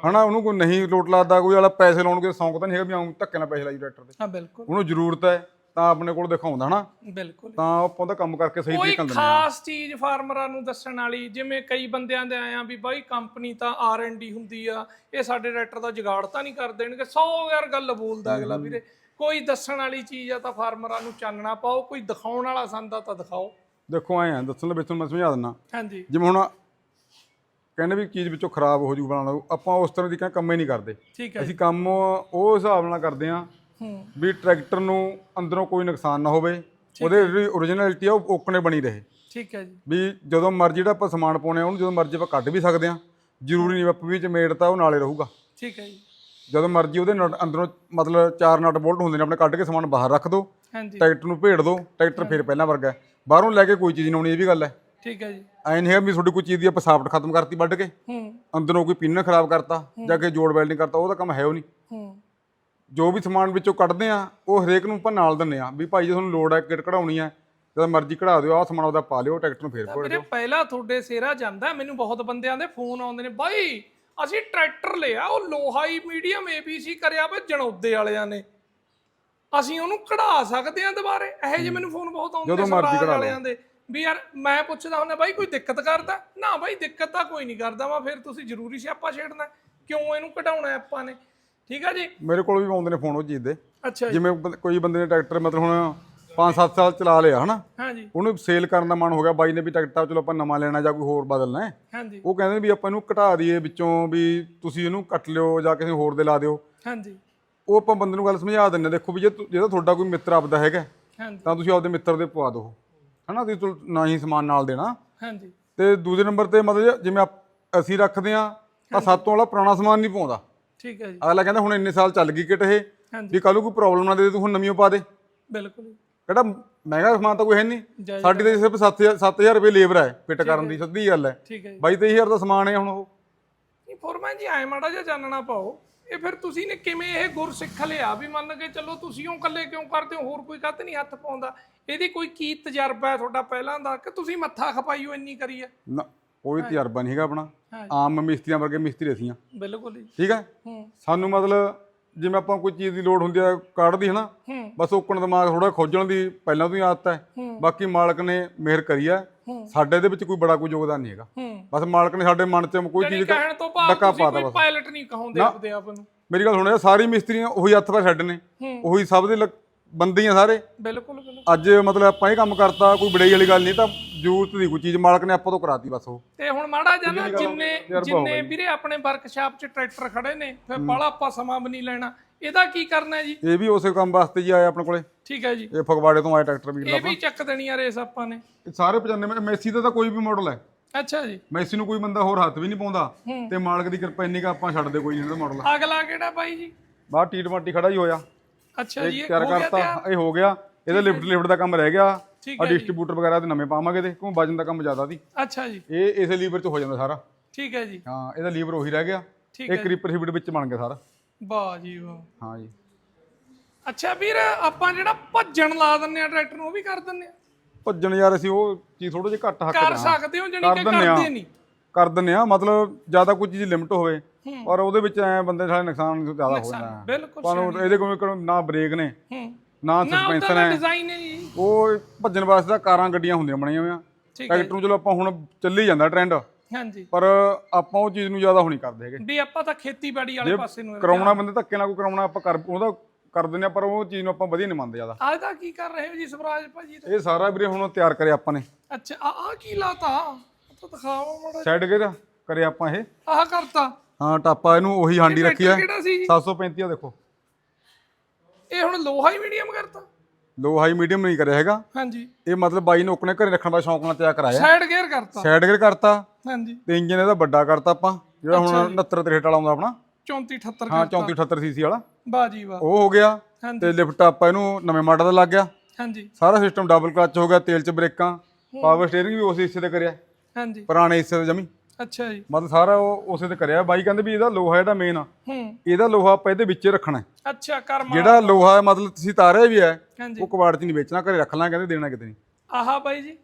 ਹਨਾ ਉਹਨੂੰ ਕੋਈ ਨਹੀਂ ਲੋਟ ਲੱਗਦਾ ਕੋਈ ਵਾਲਾ ਪੈਸੇ ਲਾਉਣ ਕੇ ਸ਼ੌਂਕ ਤਾਂ ਨਹੀਂ ਹੈਗਾ ਵੀ ਆਉਂ ਧੱਕੇ ਨਾਲ ਪੈਸੇ ਲਾਈ ਟਰੈਕਟਰ ਤੇ। ਹਾਂ ਬਿਲਕੁਲ। ਉਹਨੂੰ ਜ਼ਰੂਰਤ ਹੈ। ਤਾਂ ਆਪਣੇ ਕੋਲ ਦਿਖਾਉਂਦਾ ਹਨਾ? ਬਿਲਕੁਲ। ਤਾਂ ਆਪਾਂ ਉਹਦਾ ਕੰਮ ਕਰਕੇ ਸਹੀ ਕੋਈ ਤਰੀਕੇ ਦਿੰਦੇ ਖਾਸ ਚੀਜ਼ ਫਾਰਮਰਾਂ ਨੂੰ ਦੱਸਣ ਵਾਲੀ ਜਿਵੇਂ ਕਈ ਬੰਦਿਆਂ ਦੇ ਆਇਆ ਵੀ ਬਾਈ ਕੰਪਨੀ ਤਾਂ ਆਰ&ਡੀ ਹੁੰਦੀ ਆ ਇਹ ਸਾਡੇ ਡਾਇਰੈਕਟਰ ਦਾ ਜੁਗਾੜ ਤਾਂ ਨਹੀਂ ਕਰ ਦੇਣਗੇ 100 ਯਾਰ ਗੱਲ ਬੋਲਦਾ ਅਗਲਾ ਵੀਰੇ। ਕੋਈ ਦੱਸਣ ਵਾਲੀ ਚੀਜ਼ ਆ ਤਾਂ ਫਾਰਮਰਾਂ ਨੂੰ ਚਾਨਣਾ ਪਾਓ ਕੋਈ ਦਿਖਾਉਣ ਵਾਲਾ ਸੰਦਾ ਤਾਂ ਦਿਖਾਓ। ਦੇਖੋ ਐ ਆ ਦੱਸਣ ਵਿੱਚ ਮੈਂ ਸਮਝਾ ਦਿੰਦਾ ਹਾਂਜੀ। ਜਿਵੇਂ ਹੁਣ ਕਹਿੰਦੇ ਵੀ ਚੀਜ਼ ਵਿੱਚੋਂ ਖਰਾਬ ਹੋ ਜੂ ਬਣਾਉਣਾ ਆਪਾਂ ਉਸ ਤਰ੍ਹਾਂ ਦੀ ਕਹਿੰਦੇ ਕੰਮ ਹੀ ਨਹੀਂ ਕਰਦੇ। ਠੀਕ ਹੈ ਅਸੀਂ ਕੰਮ ਉਹ ਹਿਸਾਬ ਨਾਲ ਕਰਦੇ ਆ ਵੀ ਟਰੈਕਟਰ ਨੂੰ ਅੰਦਰੋਂ ਕੋਈ ਨੁਕਸਾਨ ਨਾ ਹੋਵੇ ਉਹਦੇ ਜਿਹੜੀ ਓਰੀਜਨੈਲਿਟੀ ਆ ਉਹ ਓਕਣੇ ਬਣੀ ਰਹੇ। ਠੀਕ ਹੈ ਜੀ। ਵੀ ਜਦੋਂ ਮਰਜ਼ੀ ਜਿਹੜਾ ਆਪਾਂ ਸਮਾਨ ਪਾਉਣੇ ਆ ਉਹਨੂੰ ਜਦੋਂ ਮਰਜ਼ੀ ਆਪਾਂ ਕੱਢ ਵੀ ਸਕਦੇ ਆ ਜ਼ਰੂਰੀ ਨਹੀਂ ਆਪਾਂ ਵੀ ਚਮੇੜਤਾ ਉਹ ਨਾਲੇ ਰਹੂਗਾ। ਠੀਕ ਹੈ ਜੀ। ਜਦੋਂ ਮਰਜ਼ੀ ਉਹਦੇ ਅੰਦਰੋਂ ਮਤਲਬ ਚਾਰ ਨਟ ਬੋਲਟ ਹੁੰਦੇ ਨੇ ਆਪਣੇ ਕੱਢ ਕੇ ਸਮਾਨ ਬਾਹਰ ਰੱਖ ਦਿਓ ਟਰੈਕਟਰ ਨੂੰ ਭੇੜ ਦਿਓ ਟਰੈਕਟਰ ਫਿਰ ਪਹਿਲਾਂ ਵਰਗਾ। ਬਾਹਰੋਂ ਲੈ ਕੇ ਕੋਈ ਚੀਜ਼ ਨਹੀਂ ਆਉਣੀ ਇਹ ਵੀ ਗੱਲ ਹੈ। ਠੀਕ ਹੈ ਜੀ। ਐ ਨਹੀਂ ਹੈ ਵੀ ਤੁਹਾਡੀ ਕੋਈ ਚੀਜ਼ ਦੀ ਆਪਾਂ ਸਾਫਟ ਖਤਮ ਕਰਤੀ ਵੱਢ ਕੇ। ਹੂੰ। ਅੰਦਰੋਂ ਕੋਈ ਪਿੰਨ ਖਰਾਬ ਕਰਤਾ ਜਾਂ ਕਿ ਜੋੜ ਵੈਲਡਿੰਗ ਕਰਤਾ ਉਹਦਾ ਕੰਮ ਹੈ ਉਹ ਨਹੀਂ। ਹੂੰ। ਜੋ ਵੀ ਸਮਾਨ ਵਿੱਚੋਂ ਕੱਢਦੇ ਆ ਉਹ ਹਰੇਕ ਨੂੰ ਆਪਾਂ ਨਾਲ ਦਿੰਨੇ ਆ। ਵੀ ਭਾਈ ਜੇ ਤੁਹਾਨੂੰ ਲੋੜ ਹੈ ਕਿਟ ਕਢਾਉਣੀ ਹੈ ਜਦੋਂ ਮਰਜ਼ੀ ਕਢਾ ਦਿਓ ਆਹ ਸਮਾਨ ਉਹਦਾ ਪਾ ਲਿਓ ਟਰੈਕਟਰ ਨੂੰ ਫੇਰ ਭੇੜ ਵੀਰੇ ਪਹਿਲਾਂ ਤੁਹਾਡੇ ਸੇਰਾ ਜਾਂਦਾ ਮੈਨੂੰ ਬਹੁਤ ਬੰਦਿਆਂ ਦੇ ਫੋਨ ਆਉਂਦੇ ਨੇ ਬਾਈ ਅਸੀਂ ਟਰੈਕਟਰ ਲਿਆ ਉਹ ਲੋਹਾਈ ਮੀਡੀਅਮ ABC ਕਰਿਆ ਵਾ ਜਣੌਦੇ ਵਾਲਿਆਂ ਨੇ। ਅਸੀਂ ਉਹਨੂੰ ਕਢਾ ਸਕਦੇ ਆ ਦੁਬਾਰੇ? ਇਹੋ ਜਿਹੇ ਮੈਨੂੰ ਫੋਨ ਬਹੁਤ ਆਉਂਦੇ ਜਦੋਂ ਮਰਜ਼ੀ ਸਵਰਾਜ ਕਢਾ ਲਓ। ਵਾਲਿਆਂ ਦੇ। ਵੀ ਯਾਰ ਮੈਂ ਪੁੱਛਦਾ ਹੁੰਦਾ ਬਾਈ ਕੋਈ ਦਿੱਕਤ ਕਰਦਾ? ਨਾ ਬਾਈ ਦਿੱਕਤ ਤਾਂ ਕੋਈ ਨਹੀਂ ਕਰਦਾ ਵਾ ਫਿਰ ਤੁਸੀਂ ਜ਼ਰੂਰੀ ਸਿਆਪਾ ਛੇੜਨਾ। ਕਿਉਂ ਇਹਨੂੰ ਕਢਾਉਣਾ ਹੈ ਆਪਾਂ ਨੇ? ਠੀਕ ਆ ਜੀ? ਮੇਰੇ ਕੋਲ ਵੀ ਆਉਂਦੇ ਨੇ ਫੋਨ ਉਹ ਚੀਜ਼ ਦੇ। ਅੱਛਾ ਜੀ। ਜਿਵੇਂ ਕੋਈ ਬੰਦੇ ਨੇ ਟਰੈਕਟਰ ਮਤਲਬ ਹੁਣ 5-7 ਸਾਲ ਚਲਾ ਲਿਆ ਹਨਾ? ਹਾਂਜੀ ਉਹਨੂੰ ਸੇਲ ਕਰਨ ਦਾ ਮਨ ਹੋ ਗਿਆ ਬਾਈ ਨੇ ਵੀ ਟਰੈਕਟਰ ਚਲੋ ਆਪਾਂ ਨਵਾਂ ਲੈਣਾ ਜਾਂ ਕੋਈ ਹੋਰ ਬਦਲਣਾ ਹੈ। ਹਾਂਜੀ ਉਹ ਕਹਿੰਦੇ ਵੀ ਆਪਾਂ ਇਹਨੂੰ ਘਟਾ ਦਈਏ ਵਿੱਚੋਂ ਵੀ ਤੁਸੀਂ ਇਹਨੂੰ ਕੱਟ ਲਿਓ ਜਾਂ ਕਿਸੇ ਹੋਰ ਦੇ ਲਾ ਦਿਓ। ਹਾਂਜੀ ਉਹ ਆਪਾਂ ਬੰਦੇ ਨੂੰ ਗੱਲ ਸਮਝਾ ਦਿੰਨੇ ਦੇਖੋ ਵੀ ਜੇ ਤੁ- ਜੇ ਤਾਂ ਤੁਹਾਡਾ ਕੋਈ ਮਿੱਤਰ ਆਪਦਾ ਹੈਗਾ ਹਾਂਜੀ ਤਾਂ ਤੁਸੀਂ ਆਪਦੇ ਮਿੱਤਰ ਦੇ ਪਵਾ ਦਿਓ। ਹਨਾ ਤੁਸੀਂ ਨਾ ਹੀ ਸਮਾਨ ਨਾਲ ਦੇਣਾ। ਹਾਂਜੀ ਤੇ ਦੂਜੇ ਨੰਬਰ ਤੇ ਮਤਲਬ ਜਿਵੇਂ ਆਪ- ਅਸੀਂ ਰੱਖਦੇ ਆ ਤਾਂ ਸਾਤੋਂ ਵਾਲਾ ਪੁਰਾਣਾ ਸਮਾਨ ਨਹੀਂ ਪਾਉਂਦਾ ਠੀਕ ਹੈ ਜੀ। ਅਗਲਾ ਕਹਿੰਦਾ ਹੁਣ ਇੰਨੇ ਸਾਲ ਚੱਲ ਗਈ ਕਿਟ ਇਹ ਹਾਂਜੀ। ਵੀ ਕੱਲ ਨੂੰ ਕੋਈ ਪ੍ਰੋਬਲਮ ਨਾ ਦੇ ਦੇ ਤੂੰ ਹੁਣ ਨਵੀਂ ਪਾ ਦੇ। ਬਿਲਕੁਲ। ਕਿਹੜਾ ਮਹਿੰਗਾ ਸਮਾਨ ਤਾਂ ਕੋਈ ਹੈ ਨਹੀਂ ਜਾਇਜ਼ ਸਾਡੀ ਤਾਂ ਸਿਰਫ 7000 7000 ਰੁਪਏ ਲੇਬਰ ਹੈ ਫਿੱਟ ਕਰਨ ਦੀ ਸਿੱਧੀ ਗੱਲ ਹੈ। ਠੀਕ ਹੈ ਜੀ। 22 23000 ਦਾ ਸਮਾਨ ਹੈ ਹੁਣ ਉਹ। ਨਹੀਂ ਫੋਰਮੈਨ ਜੀ ਐ ਮਾੜਾ ਜਿਹਾ ਚਾਨਣਾ ਪਾਓ। ਇਹ ਫਿਰ ਤੁਸੀਂ ਨੇ ਕਿਵੇਂ ਇਹ ਗੁਰ ਸਿੱਖ ਲਿਆ ਵੀ ਮੰਨ ਕੇ ਚੱਲੋ ਤੁਸੀਂ ਉਹ ਇਕੱਲੇ ਕਿਉਂ ਕਰਦੇ ਹੋ ਹੋਰ ਕੋਈ ਕੱਤ ਨਹੀਂ ਹੱਥ ਪਾਉਂਦਾ। ਇਹਦੀ ਕੋਈ ਕੀ ਤਜਰਬਾ ਹੈ ਤੁਹਾਡਾ ਪਹਿਲਾਂ ਦਾ ਕਿ ਤੁਸੀਂ ਮੱਥਾ ਖਪਾਈਓ ਇੰਨੀ ਕਰੀ ਹੈ? ਨਾ ਕੋਈ ਤਜਰਬਾ ਨਹੀਂ ਹੈਗਾ ਆਪਣਾ। ਆਮ ਮਿਸਤਰੀਆਂ ਵਰਗੇ ਮਿਸਤਰੀ ਅਸੀਂ ਆ ਬਿਲਕੁਲ ਜੀ। ਠੀਕ ਹੈ? ਸਾਨੂੰ ਮਤਲਬ ਜਿਵੇਂ ਆਪਾਂ ਕੋਈ ਚੀਜ਼ ਦੀ ਲੋੜ ਹੁੰਦੀ ਆ ਕੱਢਦੀ ਹੈ ਨਾ ਹੂੰ। ਬਸ ਓਕਣ ਦਿਮਾਗ ਥੋੜਾ ਖੋਜਣ ਦੀ ਪਹਿਲਾਂ ਤੋਂ ਹੀ ਆਦਤ ਹੈ। ਬਾਕੀ ਮਾਲਕ ਨੇ ਮਿਹਰ ਕਰੀ ਹੂੰ। ਸਾਡੇ ਦੇ ਵਿੱਚ ਕੋਈ ਬੜਾ ਕੋਈ ਯੋਗਦਾਨ ਨਹੀਂ ਹੈਗਾ। ਬਸ ਮਾਲਕ ਨੇ ਸਾਡੇ ਮਨ 'ਚ ਕੋਈ ਚੀਜ਼ ਕਹਿਣ ਤੋਂ ਭਾਵ ਡੱਕਾ ਪਾਤਾ ਕੋਈ ਬਸ। ਪਾਇਲਟ ਨਹੀਂ ਕਹਾਉਂਦੇ ਆਪਦੇ ਆਪ ਨੂੰ। ਮੇਰੀ ਗੱਲ ਸੁਣਿਆ ਸਾਰੀ ਮਿਸਤਰੀਆਂ ਉਹੀ ਹੱਥ ਪਾ ਛੱਡ ਨੇ। ਉਹੀ ਸਭ ਦੇ ਬੰਦੇ ਹੀ ਆ ਸਾਰੇ। ਬਿਲਕੁਲ ਬਿਲਕੁਲ। ਅੱਜ ਮਤਲਬ ਆਪਾਂ ਇਹ ਕੰਮ ਕਰਤਾ ਕੋਈ ਬੜਾਈ ਵਾਲੀ ਗੱਲ ਨਹੀਂ ਤਾਂ ਜ਼ਰੂਰਤ ਦੀ ਕੋਈ ਚੀਜ਼ ਮਾਲਕ ਨੇ ਆਪਾਂ ਤੋਂ ਕਰਾਤੀ ਬਸ ਉਹ। ਤੇ ਹੁਣ ਮਾੜਾ ਜਿਹਾ ਨਾ ਜਿੰਨੇ ਜਿੰਨੇ ਵੀਰੇ ਆਪਣੇ ਵਰਕਸ਼ਾਪ 'ਚ ਟਰੈਕਟਰ ਖੜੇ ਨੇ ਫਿਰ ਬਾਲਾ ਆਪਾਂ ਸਮਾਂ ਵੀ ਨਹੀਂ ਲੈਣਾ। ਇਹਦਾ ਕੀ ਕਰਨਾ ਹੈ ਜੀ? ਇਹ ਵੀ ਉਸੇ ਕੰਮ ਵਾਸਤੇ ਜੀ ਆਇਆ ਆਪਣੇ ਕੋਲੇ। ਠੀਕ ਹੈ ਜੀ। ਇਹ ਫਗਵਾੜੇ ਤੋਂ ਆਇਆ ਟਰੈਕਟਰ ਵੀ ਇਹ ਵੀ ਚੱਕ ਦੇਣੀ ਆ ਰੇਸ ਆਪਾਂ ਨੇ। ਸਾਰੇ 95 ਮੈਸੀ ਦਾ ਤਾਂ ਕੋਈ ਵੀ ਮਾਡਲ ਹੈ। ਅੱਛਾ ਜੀ। ਮੈਸੀ ਨੂੰ ਕੋਈ ਬੰਦਾ ਹੋਰ ਹੱਥ ਵੀ ਨਹੀਂ ਪਾਉਂਦਾ। ਤੇ ਮਾਲਕ ਦੀ ਕਿਰਪਾ ਇੰਨੀ ਕਾ ਆਪਾਂ ਛੱਡਦੇ ਕੋਈ ਨਹੀਂ ਇਹਦਾ ਮਾਡਲ ਅਗਲਾ ਕਿਹੜਾ ਬਾਈ ਜੀ? ਬਾਹਰ ਟੀਟ ਮਾਟੀ ਖੜਾ ਹੀ ਹੋਇਆ। ਅੱਛਾ ਜੀ ਇਹ ਤਿਆਰ ਹੋ ਗਿਆ ਕਰਤਾ ਇਹ ਹੋ ਗਿਆ। ਇਹਦਾ ਲਿਫਟ ਲਿਫਟ ਦਾ ਕੰਮ ਰਹਿ ਗਿਆ। ਆ ਡਿਸਟ੍ਰੀਬਿਊਟਰ ਵਗੈਰਾ ਤੇ ਨਵੇਂ ਪਾਵਾਂਗੇ ਤੇ ਕਿਉਂ ਵਜਨ ਦਾ ਕੰਮ ਜ਼ਿਆਦਾ ਸੀ। ਅੱਛਾ ਜੀ। ਇਹ ਇਸੇ ਲੀਵਰ 'ਚ ਹੋ ਜਾਂਦਾ ਸਾਰਾ। ਠੀਕ ਹੈ ਜੀ। ਹਾਂ ਇਹਦਾ ਲੀਵਰ ਉਹੀ ਰਹਿ ਗਿਆ। ਇਹ ਕਰੀਪਰ ਹਿਬਟ ਵਿੱਚ ਬਣ ਗਿਆ ਸਾਰਾ। ਵਾਹ ਜੀ ਵਾਹ। ਹਾਂ ਜੀ। ਅੱਛਾ ਵੀਰ ਆਪਾਂ ਜਿਹੜਾ ਭੱਜਣ ਲਾ ਦਿੰਨੇ ਆ ਟਰੈਕਟਰ ਨੂੰ ਉਹ ਵੀ ਕਰ ਦਿੰਨੇ ਆ ਭੱਜਣ ਯਾਰ ਅਸੀਂ ਉਹ ਚੀਜ਼ ਥੋੜਾ ਜਿਹਾ ਘੱਟ ਹੱਕ ਕਰ ਸਕਦੇ ਹੋ ਕਰ ਕਿ। ਕਰਦੇ ਨਹੀਂ? ਕਰ ਦਿੰਨੇ ਆ ਮਤਲਬ ਜ਼ਿਆਦਾ ਕੋਈ ਚੀਜ਼ ਲਿਮਟ ਹੋਵੇ ਔਰ ਉਹਦੇ ਵਿੱਚ ਐ ਬੰਦੇ ਸਾਰੇ ਨੁਕਸਾਨ ਜ਼ਿਆਦਾ ਹੋ ਜਾਂਦਾ। ਬਿਲਕੁਲ ਤੁਹਾਨੂੰ ਇਹਦੇ ਕੋਲ ਕੋਈ ਨਾ ਬ੍ਰੇਕ ਨੇ ਨਾ ਸਸਪੈਂਸ਼ਨ ਹੈ। ਉਹ ਭੱਜਣ ਵਾਸਤੇ ਤਾਂ ਕਾਰਾਂ ਗੱਡੀਆਂ ਹੁੰਦੀਆਂ ਬਣੀਆਂ ਹੋਈਆਂ। ਟਰੈਕਟਰ ਨੂੰ ਚਲੋ ਆਪਾਂ ਹੁਣ ਚੱਲੀ ਜਾਂਦਾ ਟ੍ਰੈਂਡ ਹਾਂਜੀ। ਪਰ ਆਪਾਂ ਉਹ ਚੀਜ਼ ਨੂੰ ਜ਼ਿਆਦਾ ਹੁਣ ਕਰਦੇ ਹੈਗੇ। ਵੀ ਆਪਾਂ ਤਾਂ ਖੇਤੀਬਾੜੀ ਵਾਲੇ ਪਾਸੇ ਨੂੰ ਕਰਾਉਣਾ ਬੰਦੇ ਧੱਕੇ ਨਾਲ ਕੋਈ ਕਰਾਉਣਾ ਆਪਾਂ ਕਰ ਉਹਦਾ ਕਰ ਦਿੰਦੇ ਆ ਪਰ ਉਹ ਚੀਜ਼ ਨੂੰ ਆਪਾਂ ਵਧੀਆ ਨਹੀਂ ਮੰਨਦੇ ਜ਼ਿਆਦਾ। ਆਹ ਦਾ ਕੀ ਕਰ ਰਹੇ ਹੋ ਜੀ ਸਵਰਾਜ ਭਾਜੀ? ਇਹ ਸਾਰਾ ਵੀਰੇ ਹੁਣ ਤਿਆਰ ਕਰਿਆ ਆਪਾਂ ਨੇ। ਅੱਛਾ ਆ ਆ ਕੀ ਲਾਤਾ? ਆਹ ਤਾਂ ਦਿਖਾਓ ਮਾੜਾ ਸਾਈਡ ਗੇਰ ਕਰਿਆ ਆਪਾਂ ਇਹ। ਆਹ ਕਰਤਾ। ਹਾਂ ਟਾਪਾ ਇਹਨੂੰ ਉਹੀ ਹਾਂਡੀ ਰੱਖੀ ਆ। ਕਿਹੜਾ ਸੀ? ਜੀ 735 ਆ ਦੇਖੋ। ਇਹ ਹੁਣ ਲੋਹਾ ਹੀ ਮੀਡੀਅਮ ਕਰਤਾ। ਲੋ ਹਾਈ ਮੀਡੀਅਮ ਨਹੀਂ ਕਰਿਆ ਹੈਗਾ। ਹਾਂਜੀ। ਇਹ ਮਤਲਬ ਬਾਈ ਨੂੰ ਆਪਣੇ ਘਰੇ ਰੱਖਣ ਦਾ ਸ਼ੌਂਕ ਨਾਲ ਤਿਆਰ ਕਰਾਇਆ। ਸਾਈਡ ਗੇਅਰ ਕਰਤਾ। ਸਾਈਡ ਗੇਰ ਕਰਤਾ। ਹਾਂਜੀ। ਤੇ ਇੰਜਨ ਇਹਦਾ ਵੱਡਾ ਕਰਤਾ ਆਪਾਂ ਜਿਹੜਾ ਹੁਣ 69 63 ਵਾਲਾ ਆਉਂਦਾ ਆਪਣਾ। 34 78 ਹਾਂ ਕਰਤਾ। 34 78 ਸੀਸੀ ਵਾਲਾ। ਵਾਹ ਜੀ ਵਾਹ। ਉਹ ਹੋ ਗਿਆ। ਤੇ ਲਿਫਟ ਆਪਾਂ ਇਹਨੂੰ ਨਵੇਂ ਮਾਡਲ ਦਾ ਲੱਗ ਗਿਆ। ਹਾਂਜੀ। ਸਾਰਾ ਸਿਸਟਮ ਡਬਲ ਕਲਚ ਹੋ ਗਿਆ ਤੇਲ ਚ ਬ੍ਰੇਕਾਂ ਪਾਵਰ ਸਟੀਅਰਿੰਗ ਵੀ ਉਸੇ ਹਿੱਸੇ ਤੇ ਕਰਿਆ। ਹਾਂਜੀ। ਪੁਰਾਣੇ ਹਿੱਸੇ ਤੇ ਜਮੀ। ਅੱਛਾ ਜੀ। ਮਤਲਬ ਸਾਰਾ ਉਹ ਉਸੇ ਤੇ ਕਰਿਆ। ਬਾਈ ਕਹਿੰਦੇ ਵੀ ਇਹਦਾ ਲੋਹਾ ਜਿਹੜਾ ਮੇਨ ਆ ਹੂੰ। ਇਹਦਾ ਲੋਹਾ ਆਪਾਂ ਇਹਦੇ ਵਿੱਚ ਹੀ ਰੱਖਣਾ ਹੈ। ਅੱਛਾ ਕਰਮਾ ਜਿਹੜਾ ਲੋਹਾ। ਹੈ, ਮਤਲਬ ਤੁਸੀਂ ਤਾਰਿਆ ਵੀ ਹੈ ਹਾਂਜੀ। ਉਹ ਕਬਾੜ 'ਚ ਨਹੀਂ ਵੇਚਣਾ ਘਰੇ ਰੱਖ ਲਾਂ ਕਹਿੰਦੇ ਦੇਣਾ ਕਿਤੇ ਨਹੀਂ। ਆਹਾ ਬਾਈ ਜੀ।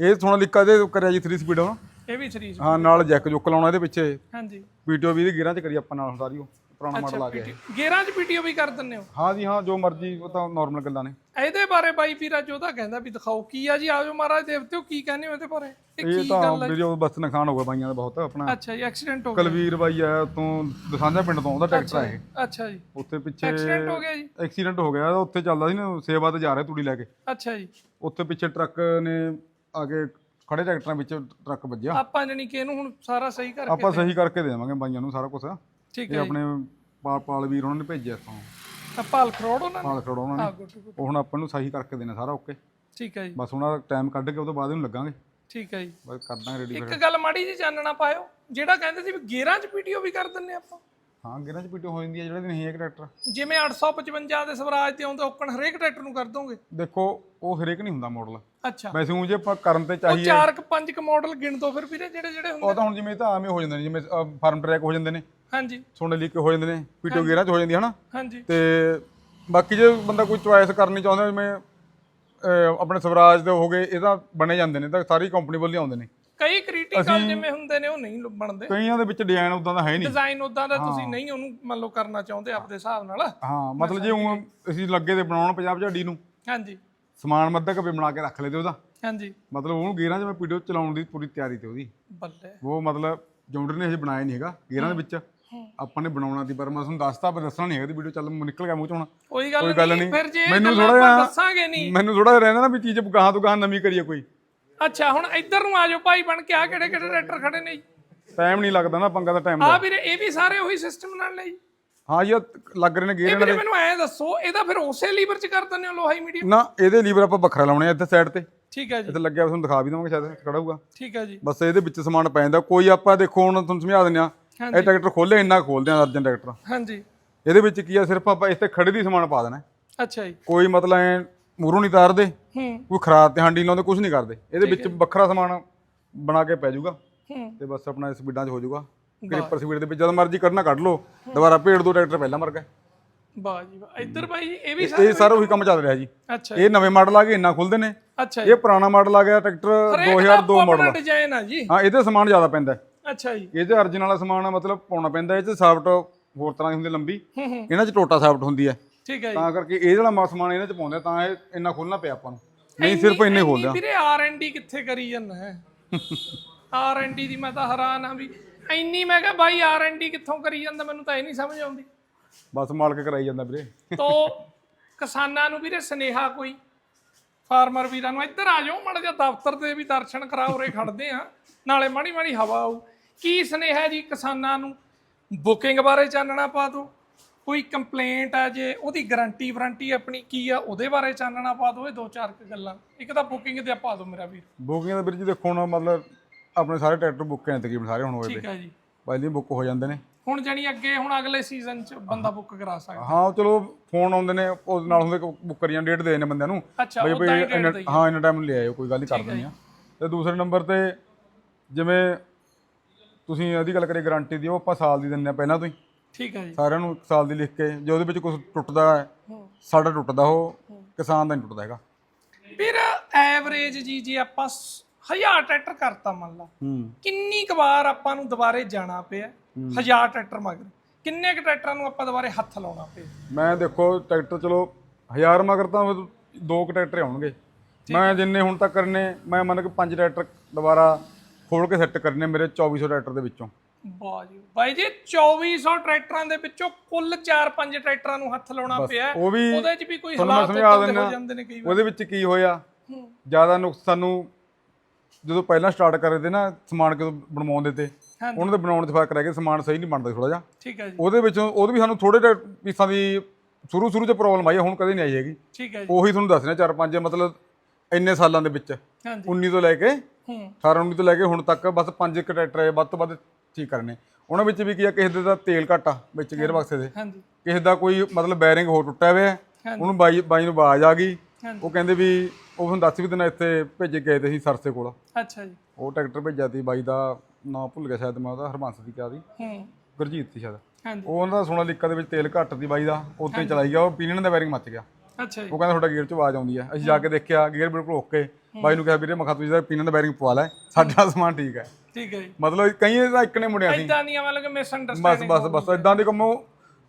ਇਹ ਸੋਨਾ ਲਿਕਾ ਦੇ ਕਰਿਆ ਜੀ 3 ਸਪੀਡ ਹੁਣ ਇਹ ਵੀ ਸਰੀਰ ਹਾਂ ਨਾਲ ਜੈਕ ਜੁੱਕ ਲਾਉਣਾ ਇਹਦੇ ਪਿੱਛੇ। ਹਾਂਜੀ। ਪੀਟੀਓ ਵੀ ਦੀ ਗੇਰਾਂ 'ਚ ਕਰੀ ਆਪਾਂ ਨਾਲ ਸਾਰੀ ਉਹ। ਪੁਰਾਣਾ ਮਾਡਲ ਆ ਗਿਆ ਇਹ। ਗੇਅਰਾਂ 'ਚ ਪੀਟੀਓ ਵੀ ਕਰ ਦਿੰਦੇ ਹੋ? ਹਾਂ ਜੀ ਹਾਂ ਜੋ ਮਰਜ਼ੀ ਉਹ ਤਾਂ ਨਾਰਮਲ ਗੱਲਾਂ ਨੇ। ਇਹਦੇ ਬਾਰੇ ਬਾਈ ਵੀਰਾ ਜੋਦਾ ਕਹਿੰਦਾ ਵੀ ਦਿਖਾਓ ਕੀ ਆ ਜੀ? ਆਜੋ ਮਹਾਰਾਜ ਦੇਵਤਿਓ ਕੀ ਕਹਿੰਦੇ ਹੋ ਇਹਦੇ ਬਾਰੇ। ਇਹ ਇਹ ਕੀ ਤਾਂ ਗੱਲ ਹੈ ਵੀਰੇ ਉਹ ਬਸ ਨੁਕਸਾਨ ਹੋ ਗਿਆ ਬਾਈਆਂ ਦਾ ਬਹੁਤ ਆਪਣਾ। ਅੱਛਾ ਜੀ ਐਕਸੀਡੈਂਟ ਹੋ ਗਿਆ। ਕਲਵੀਰ ਬਾਈ ਆ ਤੋਂ ਦਸਾਂਝਾ ਪਿੰਡ ਤੋਂ ਉਹਦਾ ਟਰੈਕਟਰ ਆ ਇਹ। ਅੱਛਾ ਜੀ। ਉੱਥੇ ਪਿੱਛੇ ਐਕਸੀਡੈਂਟ ਹੋ ਗਿਆ ਜੀ? ਐਕਸੀਡੈਂਟ ਹੋ ਗਿਆ ਉੱਥੇ ਚੱਲਦਾ ਸੀ ਨਾ ਸੇਵਾ ਤੇ ਜਾ ਰਿਹਾ ਤੂੜੀ ਲੈ ਕੇ। ਅੱਛਾ ਜੀ। ਉੱਥੇ ਪਿੱਛੇ ਟਰੱਕ ਨੇ ਆ ਕੇ ਖੜੇ ਟਰੈਕਟਰਾਂ ਵਿੱਚ ਟਰੱਕ ਵੱਜਿਆ। ਆਪਾਂ ਜਣੀ ਕਿ ਇਹਨੂੰ ਹੁਣ ਸਾਰਾ ਸਹੀ ਕਰਕੇ ਆਪਾਂ ਸਹੀ ਕਰਕੇ ਦੇਵਾਂਗੇ ਬਾਈਆਂ ਨੂੰ ਸਾਰਾ ਕੁਝ ਠੀਕ ਇਹ ਹੈ ਆਪਣੇ ਪਾਲ ਪਾਲ ਵੀਰ ਉਹਨਾਂ ਨੇ ਭੇਜਿਆ ਇੱਥੋਂ। ਪਾਲ ਖਰੋੜ ਉਹਨਾਂ ਨੇ? ਪਾਲ ਖੜੋ ਉਹਨਾਂ ਨੇ। ਉਹ ਹੁਣ ਆਪਾਂ ਨੂੰ ਸਹੀ ਕਰਕੇ ਦੇਣਾ ਸਾਰਾ ਓਕੇ। ਠੀਕ ਹੈ ਜੀ। ਬਸ ਉਹਨਾਂ ਦਾ ਟਾਈਮ ਕੱਢ ਕੇ ਉਹ ਤੋਂ ਬਾਅਦ ਇਹਨੂੰ ਲੱਗਾਂਗੇ। ਠੀਕ ਹੈ ਜੀ। ਬਸ ਕਰ ਦਾਂਗੇ ਰੈਡੀ ਇੱਕ ਗੱਲ ਮਾੜੀ ਜੀ ਚਾਨਣਾ ਪਾਇਓ ਜਿਹੜਾ ਕਹਿੰਦੇ ਸੀ ਵੀ ਗੇਅਰਾਂ 'ਚ ਪੀਟੀਓ ਵੀ ਕਰ ਦਿੰਨੇ ਆਪਾਂ। ਹਾਂ ਗਿਰਾਂ ਚ ਪੀਟੋ ਹੋ ਜਾਂਦੀ ਹੈ ਜਿਹੜੇ ਨਹੀਂ ਹੈ ਟਰੈਕਟਰ ਜਿਵੇਂ 855 ਦੇ ਸਵਰਾਜ ਤੇ ਆਉਂਦਾ ਓਕਣ ਹਰੇਕ ਟਰੈਕਟਰ ਨੂੰ ਕਰ ਦੋਗੇ? ਦੇਖੋ ਉਹ ਹਰੇਕ ਨਹੀਂ ਹੁੰਦਾ ਮਾਡਲ ਅੱਛਾ। ਵੈਸੇ ਉਹ ਜੇ ਆਪਾਂ ਕਰਨ ਤੇ ਉਹ ਚਾਹੀਏ। ਚਾਰ ਕੁ ਪੰਜ ਕ ਮਾਡਲ ਗਿਣ ਦੋ ਫਿਰ ਵੀਰੇ ਜਿਹੜੇ ਜਿਹੜੇ ਹੁੰਦੇ ਉਹ ਤਾਂ ਹੁਣ ਜਿਵੇਂ ਇਹ ਤਾਂ ਆਵੇਂ ਹੋ ਜਾਂਦੇ ਨੇ ਜਿਵੇਂ ਫਾਰਮ ਟਰੈਕ ਹੋ ਜਾਂਦੇ ਨੇ। ਹਾਂਜੀ। ਸੋਨੇ ਲੀਕ ਹੋ ਜਾਂਦੇ ਨੇ ਪੀਟੋ ਗੇਰਾਂ ਚ ਹੋ ਜਾਂਦੀ ਹੈ ਹਨਾ? ਹਾਂਜੀ। ਤੇ ਬਾਕੀ ਜੇ ਬੰਦਾ ਕੋਈ ਚੁਆਇਸ ਕਰਨੀ ਚਾਹੁੰਦਾ ਜਿਵੇਂ ਅਹ, ਆਪਣੇ ਸਵਰਾਜ ਦੇ ਹੋ ਗਏ ਇਹ ਤਾਂ ਬਣੇ ਜਾਂਦੇ ਨੇ ਤਾਂ ਸਾਰੀ ਕੰਪਨੀ ਵੱਲ ਆਉਂਦੇ ਨੇ। ਕਈ ਕ੍ਰਿਟੀਕਲ ਜਿਵੇਂ ਹੁੰਦੇ ਨੇ ਉਹ ਨਹੀਂ ਲ- ਬਣਦੇ। ਕਈਆਂ ਦੇ ਵਿੱਚ ਡਿਜ਼ਾਈਨ ਉਦਾਂ ਦਾ ਹੈ ਨਹੀਂ। ਡਿਜ਼ਾਈਨ ਉਦਾਂ ਦਾ ਤੁਸੀਂ ਨਹੀਂ ਉਹਨੂੰ ਮੰਨ ਲਓ ਕਰਨਾ ਚਾਹੁੰਦੇ ਆਪਦੇ ਹਿਸਾਬ ਨਾਲ। ਹਾਂ ਮਤਲਬ ਜੇ ਊਂ ਅਸੀਂ ਲੱਗੇ ਤੇ ਬਣਾਉਣ 50 ਝਾੜੀ ਨੂੰ। ਹਾਂਜੀ। ਸਮਾਨ ਮੱਧਕ ਵੀ ਬਣਾ ਕੇ ਰੱਖ ਲਏ ਤੇ ਉਹਦਾ। ਹਾਂਜੀ। ਮਤਲਬ ਉਹਨੂੰ ਗੇਰਾਂ 'ਚ ਮੈਂ ਵੀਡੀਓ ਚਲਾਉਣ ਦੀ ਪੂਰੀ ਤਿਆਰੀ ਤੇ ਉਹਦੀ। ਬੱਲੇ। ਉਹ ਮਤਲਬ ਜੌਂਡਰ ਨੇ ਹਜੇ ਬਣਾਇਆ ਨਹੀਂ ਹੈਗਾ ਗੇਰਾਂ ਦੇ ਵਿੱਚ। ਆਪਾਂ ਨੇ ਬਣਾਉਣਾ ਦੀ ਪਰ ਮੈਂ ਤੁਹਾਨੂੰ ਦੱਸਤਾ ਪਰ ਦੱਸਣਾ ਨਹੀਂ ਹੈਗਾ ਦੀ ਵੀਡੀਓ ਚੱਲ ਨਿਕਲ ਗਿਆ ਮੂੰਹ ਚੋਂ ਹੁਣ। ਕੋਈ ਕੋਈ ਗੱਲ ਨਹੀਂ। ਫਿਰ ਜੇ ਮੈਨੂੰ ਥੋੜਾ ਜਿਹਾ- ਦੱਸਾਂਗੇ ਨਹੀਂ ਮੈਨੂੰ ਥੋੜਾ ਜਿਹਾ ਰਹਿੰਦਾ ਨਾ ਵੀ ਚੀਜ਼ ਗਾਹਾਂ ਤੋਂ ਗਾਹਾਂ ਨਵੀਂ ਕਰੀਏ ਕੋਈ। ਅੱਛਾ ਹੁਣ ਇੱਧਰ ਨੂੰ ਆ ਜਾਓ ਭਾਈ ਬਣ ਕੇ ਆ ਕਿਹੜੇ ਕਿਹੜੇ ਟਰੈਕਟਰ ਖੜੇ ਨੇ ਟਾਈਮ ਨਹੀਂ ਲੱਗਦਾ ਨਾ ਪੰਗਾ ਦਾ ਟਾਈਮ ਆ ਵੀਰੇ ਇਹ ਵੀ ਸਾਰੇ ਉਹੀ ਸਿਸਟਮ ਨਾਲ ਲਈ ਹਾਂ ਜੀ ਇਹ ਲੱਗ ਰਹੇ ਨੇ ਗੇਅਰ ਇਹਨਾਂ ਦੇ। ਮੈਨੂੰ ਐਂ ਦੱਸੋ ਇਹਦਾ ਫਿਰ ਉਸੇ ਲੀਵਰ 'ਚ ਕਰ ਦਿੰਦੇ ਹੋ ਲੋਹਾ ਹੀ ਮੀਡੀਅਮ ਨਾ ਇਹਦੇ ਲੀਵਰ ਆਪਾਂ ਵੱਖਰਾ ਲਾਉਣੇ ਆ ਇੱਥੇ ਸਾਈਡ ਤੇ। ਠੀਕ ਹੈ ਜੀ। ਇੱਥੇ ਲੱਗਿਆ ਤੁਹਾਨੂੰ ਦਿਖਾ ਵੀ ਦਵਾਂਗੇ ਸ਼ਾਇਦ ਖੜਾ ਹੋਊਗਾ। ਠੀਕ ਹੈ ਜੀ। ਬਸ ਇਹਦੇ ਵਿੱਚ ਸਮਾਨ ਪੈ ਜਾਂਦਾ। ਕੋਈ ਆਪਾਂ ਦੇਖੋ ਹੁਣ ਤੁਹਾਨੂੰ ਸਮਝਾ ਦਿੰਦੇ ਆ। ਇਹ ਟਰੈਕਟਰ ਖੋਲੇ ਇੰਨਾ ਖੋਲਦੇ ਆ ਅਰਜਨ ਟਰੈਕਟਰ। ਹਾਂਜੀ। ਇਹਦੇ ਵਿੱਚ ਕੀ ਆ ਸਿਰਫ ਆਪਾਂ ਇੱਥੇ ਖੜੇ ਦੀ ਸਮਾਨ ਪਾ ਦੇਣਾ ਅੱਛਾ ਜੀ। ਕੋਈ ਮਤਲਬ ਐ ਮੂਰੋਂ ਨਹੀਂ ਤਾਰਦੇ ਹੂੰ। ਕੋਈ ਖਰਾਬ ਤੇ ਹਾਂਡੀ ਲਾਉਂਦੇ ਕੁਝ ਨਹੀਂ ਕਰਦੇ। ਇਹਦੇ ਵਿੱਚ ਵੱਖਰਾ ਸਮਾਨ ਬਣਾ ਕੇ ਪੈ ਜਾਊਗਾ ਹੂੰ। ਤੇ ਬਸ ਆਪਣਾ ਸਪੀਡਾਂ 'ਚ ਹੋ ਜਾਊਗਾ। ਕ੍ਰਿਪਰ ਸਪੀਡ ਦੇ ਵਿੱਚ ਜਦ ਮਰਜ਼ੀ ਕੱਢਣਾ ਕੱਢ ਲਓ ਦੁਬਾਰਾ ਭੇੜ ਦੋ ਟਰੈਕਟਰ ਪਹਿਲਾਂ ਮਰ ਗਿਆ ਵਾਹ ਜੀ ਵਾਹ। ਇੱਧਰ ਭਾਈ ਇਹ ਵੀ ਇਹ ਸਾਰਾ ਉਹੀ ਕੰਮ ਚੱਲ ਰਿਹਾ ਜੀ। ਅੱਛਾ। ਇਹ ਨਵੇਂ ਮਾਡਲ ਆ ਗਏ ਇੰਨਾ ਖੁੱਲਦੇ ਨੇ। ਅੱਛਾ ਇਹ ਪੁਰਾਣਾ ਮਾਡਲ ਆ ਗਿਆ ਟਰੈਕਟਰ 2002 ਮਾਡਲ ਡਿਜ਼ਾਈਨ ਆ ਜੀ। ਹਾਂ ਇਹਦੇ ਸਮਾਨ ਜ਼ਿਆਦਾ ਪੈਂਦਾ। ਅੱਛਾ ਜੀ। ਇਹਦੇ ਅਰਜਨ ਵਾਲਾ ਸਮਾਨ ਆ, ਮਤਲਬ ਪਾਉਣਾ ਪੈਂਦਾ ਇਹ ਚ ਸਾਫਟ ਹੋਰ ਤਰ੍ਹਾਂ ਦੀ ਹੁੰਦੀ ਲੰਬੀ। ਇਹਨਾਂ ਚ ਟੋਟਾ ਸਾਫਟ ਹੁੰਦੀ ਹੈ ਠੀਕ ਹੈ ਜੀ। ਤਾਂ ਕਰਕੇ ਇਹ ਜਿਹੜਾ ਸਮਾਨ ਇਹਨਾਂ ਚ ਪਾਉਂਦੇ ਤਾਂ ਇਹ ਇੰਨਾ ਖੋਲਣਾ ਪਿਆ ਆਪਾਂ ਨੂੰ। ਨਹੀਂ ਸਿਰਫ ਇੰਨੇ ਖੋਲਦੇ ਆ। ਵੀਰੇ ਆਰ ਐਨ ਡੀ ਕਿੱਥੇ ਕਰੀ ਜਾਂਦਾ ਹੈ? ਆਰ ਐਨ ਡੀ ਦੀ ਮੈਂ ਤਾਂ ਹੈਰਾਨ ਆ ਵੀ ਇੰਨੀ ਮੈਂ ਕਿਹਾ ਬਾਈ ਆਰ ਐਨ ਡੀ ਕਿੱਥੋਂ ਕਰੀ ਜਾਂਦਾ ਮੈਨੂੰ ਤਾਂ ਇਹ ਨਹੀਂ ਸਮਝ ਆਉਂਦੀ। ਬਸ ਮਾਲਕ ਕਰਾਈ ਜਾਂਦਾ ਵੀਰੇ। ਤੋ ਕਿਸਾਨਾਂ ਨੂੰ ਵੀਰੇ ਸਨੇਹਾ ਕੋਈ ਫਾਰਮਰ ਵੀਰਾਂ ਨੂੰ ਇੱਧਰ ਆ ਜਾਓ ਮਾੜਾ ਜਿਹਾ ਦਫ਼ਤਰ ਦੇ ਵੀ ਦਰਸ਼ਨ ਕਰਾਓ ਉਰੇ ਖੜਦੇ ਆ। ਨਾਲੇ ਮਾੜੀ ਮਾੜੀ ਹਵਾ ਆਊ। ਕੀ ਸਨੇਹਾ ਜੀ ਕਿਸਾਨਾਂ ਨੂੰ? ਬੁਕਿੰਗ ਬਾਰੇ ਚਾਨਣਾ ਪਾ ਦਿਓ। ਕੋਈ ਕੰਪਲੇਂਟ ਆ ਜੇ ਉਹਦੀ ਗਾਰੰਟੀ ਵਾਰੰਟੀ ਆਪਣੀ ਕੀ ਆ ਉਹਦੇ ਬਾਰੇ ਚਾਨਣਾ ਪਾ ਦਿਓ ਇਹ ਦੋ ਚਾਰ ਕੁ ਗੱਲਾਂ। ਇੱਕ ਤਾਂ ਬੁਕਿੰਗ ਤੇ ਪਾ ਦਿਓ ਮੇਰਾ ਵੀਰ। ਬੁਕਿੰਗ ਦਾ ਵੀਰ ਜੀ ਦੇਖੋ ਹੁਣ ਮਤਲਬ ਆਪਣੇ ਸਾਰੇ ਟਰੈਕਟਰ ਬੁੱਕ ਨੇ ਤਕਰੀਬਨ ਸਾਰੇ ਹੁਣ ਹੋਏ ਠੀਕ ਹੈ ਜੀ। ਪਹਿਲਾਂ ਬੁੱਕ ਹੋ ਜਾਂਦੇ ਨੇ। ਹੁਣ ਜਾਣੀ ਅੱਗੇ ਹੁਣ ਅਗਲੇ ਸੀਜ਼ਨ 'ਚ ਬੰਦਾ ਬੁੱਕ ਕਰਾ ਸਕਦਾ। ਹਾਂ ਚਲੋ ਫੋਨ ਆਉਂਦੇ ਨੇ ਉਸ ਨਾਲ ਹੁੰਦੇ ਬੁੱਕ ਕਰੀਆਂ ਡੇਟ ਦੇ ਨੇ ਬੰਦਿਆਂ ਨੂੰ। ਅੱਛਾ ਬਈ ਹੀ ਬਈ ਇੰਨਾ- ਹਾਂ ਇੰਨਾ ਟਾਈਮ ਲੈ ਆਇਓ ਕੋਈ ਗੱਲ ਨਹੀਂ ਕਰ ਦਿੰਦੇ ਆ। ਤੇ ਦੂਸਰੇ ਨੰਬਰ ਤੇ ਜਿਵੇਂ ਤੁਸੀਂ ਇਹਦੀ ਗੱਲ ਕਰੀਏ ਗਾਰੰਟੀ ਦੀ ਉਹ ਆਪਾਂ ਸਾਲ ਦੀ ਦਿੰਦੇ ਆ ਪਹਿਲਾਂ ਤੋਂ ਹੀ। ਠੀਕ ਹੈ ਜੀ। ਸਾਰਿਆਂ ਨੂੰ ਇੱਕ ਸਾਲ ਦੀ ਲਿਖ ਕੇ ਜੇ ਉਹਦੇ ਵਿੱਚ ਕੁਝ ਟੁੱਟਦਾ ਹੈ। ਸਾਡਾ ਟੁੱਟਦਾ ਉਹ ਕਿਸਾਨ ਦਾ ਨਹੀਂ ਟੁੱਟਦਾ ਹੈਗਾ। ਫਿਰ ਐਵਰੇਜ ਜੀ ਜੇ ਆਪਾਂ ਸ- ਹਜ਼ਾਰ ਟਰੈਕਟਰ ਕਰਤਾ ਮੰਨ ਲਾ ਕਿੰਨੀ ਕੁ ਵਾਰ ਆਪਾਂ ਨੂੰ ਦੁਬਾਰੇ ਜਾਣਾ ਪਿਆ? ਹਜ਼ਾਰ ਟਰੈਕਟਰ ਮਗਰ। ਕਿੰਨੇ ਕੁ ਟਰੈਕਟਰਾਂ ਨੂੰ ਆਪਾਂ ਦੁਬਾਰੇ ਹੱਥ ਲਾਉਣਾ ਪਿਆ? ਮੈਂ ਦੇਖੋ ਟਰੈਕਟਰ ਚਲੋ ਹਜ਼ਾਰ ਮਗਰ ਤਾਂ ਦੋ ਕੁ ਟਰੈਕਟਰ ਆਉਣਗੇ। ਮੈਂ ਜਿੰਨੇ ਹੁਣ ਤੱਕ ਕਰਨੇ ਮੈਂ ਮੰਨ ਕੇ ਪੰਜ ਟਰੈਕਟਰ ਦੁਬਾਰਾ ਖੋਲ ਕੇ ਸੈੱਟ ਕਰਨੇ ਮੇਰੇ 2400 ਟਰੈਕਟਰ ਦੇ ਵਿੱਚੋਂ। ਵਾਹ ਜੀ ਬਾਈ ਜੀ 2400 ਟਰੈਕਟਰਾਂ ਦੇ ਵਿੱਚੋਂ ਕੁੱਲ 4-5 ਟਰੈਕਟਰਾਂ ਨੂੰ ਹੱਥ ਲਾਉਣਾ ਪਿਆ ਉਹਦੇ 'ਚ ਵੀ ਕੋਈ ਹਾਲਾਤ ਦੇ ਹੋ ਜਾਂਦੇ ਨੇ ਕਈ ਵਾਰ। ਉਹਦੇ ਵਿੱਚ ਕੀ ਹੋਇਆ। ਜ਼ਿਆਦਾ ਨੁਕਸ ਸਾਨੂੰ ਜਦੋਂ ਪਹਿਲਾਂ ਸਟਾਰਟ ਕਰੇ ਤੇ ਨਾ ਸਮਾਨ ਕਿਦੋਂ ਬਣਵਾਉਂਦੇ ਤੇ। ਉਹਨਾਂ ਦੇ ਬਣਾਉਣ 'ਚ ਫ਼ਰਕ ਰਹਿ ਗਿਆ ਸਮਾਨ ਸਹੀ ਨਹੀਂ ਬਣਦਾ ਥੋੜਾ ਜਿਹਾ। ਠੀਕ ਹੈ ਜੀ। ਉਹਦੇ ਵਿੱਚੋਂ ਉਹਦੇ ਵੀ ਸਾਨੂੰ ਥੋੜੇ ਪੀਸਾਂ ਦੀ ਸ਼ੁਰੂ ਸ਼ੁਰੂ 'ਚ ਪ੍ਰੋਬਲਮ ਆਈ ਹੁਣ ਕਦੇ ਨਹੀਂ ਆਈ ਹੈਗੀ। ਠੀਕ ਹੈ ਜੀ। ਉਹੀ ਤੁਹਾਨੂੰ ਦੱਸ ਰਿਹਾ ਚਾਰ ਪੰਜ ਮਤਲਬ ਇੰਨੇ ਸਾਲਾਂ ਦੇ ਵਿੱਚ ਹਾਂਜੀ। 19 ਤੋਂ ਲੈ ਕੇ 18 19 ਤੋਂ ਲੈ ਕੇ ਹੁਣ ਤੱਕ ਬਸ ਪੰਜ ਕੁ ਟਰੈਕਟਰ ਆਏ ਵੱਧ ਤੋਂ ਵੱਧ ਠੀਕ ਕਰਨੇ। ਉਹਨਾਂ ਵਿੱਚ ਵੀ ਕੀ ਆ ਕਿਸੇ ਦੇ ਦਾ ਤੇਲ ਘੱਟ ਵਿੱਚ ਗੇਅਰ ਬਕਸੇ ਦੇ। ਹਾਂਜੀ। ਕਿਸੇ ਦਾ ਕੋਈ ਮਤਲਬ ਬੈਰਿੰਗ ਹੋ ਟੁੱਟਿਆ ਹੋਇਆ ਹੈ। ਉਹਨੂੰ ਬਾਈ ਬਾਈ ਨੂੰ ਆਵਾਜ਼ ਆ ਗਈ। ਉਹ ਕਹਿੰਦੇ ਵੀ ਉਹ ਤੁਹਾਨੂੰ ਦੱਸ ਵੀ ਦਿਨਾ ਇੱਥੇ ਭੇਜੇ ਗਏ ਤੇ ਸੀ ਸਰਸੇ ਕੋਲ। ਅੱਛਾ ਜੀ। ਉਹ ਟਰੈਕਟਰ ਭੇਜਿਆ ਸੀ ਬਾਈ ਦਾ ਨਾਂ ਭੁੱਲ ਗਿਆ ਸ਼ਾਇਦ ਮੈਂ ਉਹਦਾ ਹਰਬੰਸ ਦੀ ਕਿਹਾ ਸੀ। ਹੂੰ। ਗੁਰਜੀਤ ਸੀ ਸ਼ਾਇਦ। ਹਾਂਜੀ। ਉਹ ਉਹਨਾਂ ਦਾ ਸੋਨਾਲੀਕਾ ਦੇ ਵਿੱਚ ਤੇਲ ਘੱਟ ਸੀ ਬਾਈ ਦਾ ਉੱਤੇ ਚਲਾਈ ਗਿਆ ਉਹ ਪੀਨਣ ਦਾ ਬੈਰਿੰਗ ਮੱਚ ਗਿਆ। ਅੱਛਾ ਜੀ। ਉਹ ਕਹਿੰਦਾ ਤੁਹਾਡਾ ਗੇਅਰ 'ਚ ਆਵਾਜ਼ ਆਉਂਦੀ ਹੈ। ਅਸੀਂ ਜਾ ਕੇ ਦੇਖਿਆ ਗੇਅਰ ਬਿਲਕੁਲ ਓਕੇ ਬਾਈ ਨੂੰ ਕਿਹਾ ਵੀਰੇ ਮਖਾ ਤੁਸੀਂ ਦਾ ਪੀਨਣ ਦਾ ਬੈਰਿੰਗ ਪਵਾ ਲੈ। ਸਾਡਾ ਸਮਾਨ ਠੀਕ ਹੈ। ਠੀਕ ਹੈ ਜੀ। ਮਤਲਬ ਕਈ ਦਾ ਇੱਕ ਨੇ ਮੁੜਿਆ ਸੀ। ਇਦਾਂ ਦੀਆਂ ਮਤਲਬ ਕਿ ਬਸ ਮਿਸਅੰਡਰਸਟੈਂਡਿੰਗ ਬਸ ਬਸ ਇਦਾਂ ਦੇ ਕੰਮ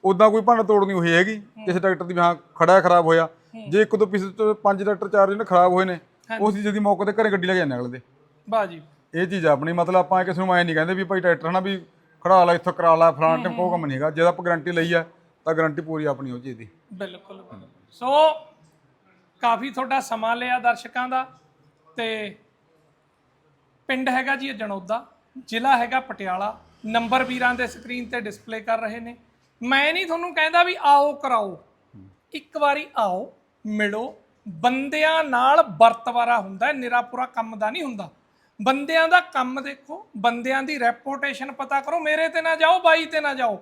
ਉਦਾਂ ਕੋਈ ਭੰਨ ਤੋੜ ਨਹੀਂ ਹੋਈ ਹੈਗੀ। ਕਿਸੇ ਟਰੈਕਟਰ ਦੀ ਵੀ ਹਾਂ ਖੜਾ ਖਰਾਬ ਹੋਇਆ। ਜੇ ਇੱਕ ਦੋ ਪੀਸ ਤੋਂ ਪੰਜ ਟਰੈਕਟਰ ਚਾਰ ਜਿਹਨੇ ਖਰਾਬ ਹੋਏ ਨੇ ਉਸ ਚੀਜ਼ ਦੀ ਮੌਕੇ ਤੇ ਘਰੇ ਗੱਡੀ ਲੈ ਕੇ ਜਾਂਦੇ ਅਗਲੇ ਦੇ। ਵਾਹ ਜੀ। ਇਹ ਚੀਜ਼ ਆ ਆਪਣੀ ਮਤਲਬ ਆਪਾਂ ਕਿਸੇ ਨੂੰ ਐ ਨਹੀਂ ਕਹਿੰਦੇ ਵੀ ਭਾਈ ਟਰੈਕਟਰ ਹਨਾ ਵੀ ਖੜਾ ਲਾ ਇੱਥੋਂ ਕਰਾ ਲਾ ਫਲਾਣ ਟਾਈਮ ਕੋਈ ਕੰਮ ਨਹੀਂ ਹੈਗਾ। ਜੇ ਆਪਾਂ ਗਾਰੰਟੀ ਲਈ ਆ ਤਾਂ ਗਾਰੰਟੀ ਪੂਰੀ ਆਪਣੀ ਹੋ ਚੀਜ਼ ਦੀ। ਬਿਲਕੁਲ ਬਿਲਕੁਲ। ਸੋ ਕਾਫੀ ਤੁਹਾਡਾ ਸਮਾਂ ਲਿਆ ਦਰਸ਼ਕਾਂ ਦਾ। ਤੇ ਪਿੰਡ ਹੈਗਾ ਜੀ ਜਣੌਦਾ ਜ਼ਿਲ੍ਹਾ ਹੈਗਾ ਪਟਿਆਲਾ ਨੰਬਰ ਵੀਰਾਂ ਦੇ ਸਕਰੀਨ ਤੇ ਡਿਸਪਲੇ ਕਰ ਰਹੇ ਨੇ। ਮੈਂ ਨਹੀਂ ਤੁਹਾਨੂੰ ਕਹਿੰਦਾ ਵੀ ਆਓ ਕਰਾਓ। ਇੱਕ ਵਾਰੀ ਆਓ ਮਿਲੋ। ਬੰਦਿਆਂ ਨਾਲ ਵਰਤਵਾਰਾ ਹੁੰਦਾ ਨਿਰਾਪੁਰਾ ਕੰਮ ਦਾ ਨਹੀਂ ਹੁੰਦਾ। ਬੰਦਿਆਂ ਦਾ ਕੰਮ ਦੇਖੋ ਬੰਦਿਆਂ ਦੀ ਰੈਪੂਟੇਸ਼ਨ ਪਤਾ ਕਰੋ ਮੇਰੇ ਤੇ ਨਾ ਜਾਓ ਬਾਈ ਤੇ ਨਾ ਜਾਓ।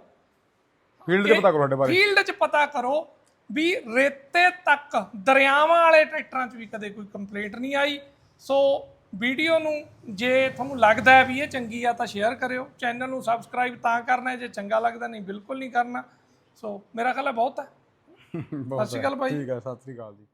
ਫੀਲਡ ਤੇ ਪਤਾ ਕਰੋ ਸਾਡੇ ਬਾਰੇ। ਫੀਲਡ 'ਚ ਪਤਾ ਕਰੋ ਵੀ ਰੇਤੇ ਤੱਕ ਦਰਿਆਵਾਂ ਵਾਲੇ ਟਰੈਕਟਰਾਂ 'ਚ ਵੀ ਕਦੇ ਕੋਈ ਕੰਪਲੇਂਟ ਨਹੀਂ ਆਈ। ਸੋ ਵੀਡੀਓ ਨੂੰ ਜੇ ਤੁਹਾਨੂੰ ਲੱਗਦਾ ਹੈ ਵੀ ਇਹ ਚੰਗੀ ਆ ਤਾਂ ਸ਼ੇਅਰ ਕਰਿਓ ਚੈਨਲ ਨੂੰ ਸਬਸਕ੍ਰਾਈਬ ਤਾਂ ਕਰਨਾ ਹੈ ਜੇ ਚੰਗਾ ਲੱਗਦਾ ਨਹੀਂ ਬਿਲਕੁਲ ਨਹੀਂ ਕਰਨਾ। ਸੋ ਮੇਰਾ ਖਿਆਲ ਹੈ ਬਹੁਤ ਹੈ। ਬਹੁਤ ਸਤਿ ਸ਼੍ਰੀ ਅਕਾਲ ਬਾਈ ਠੀਕ ਹੈ ਸਤਿ ਸ੍ਰੀ ਅਕਾਲ ਜੀ।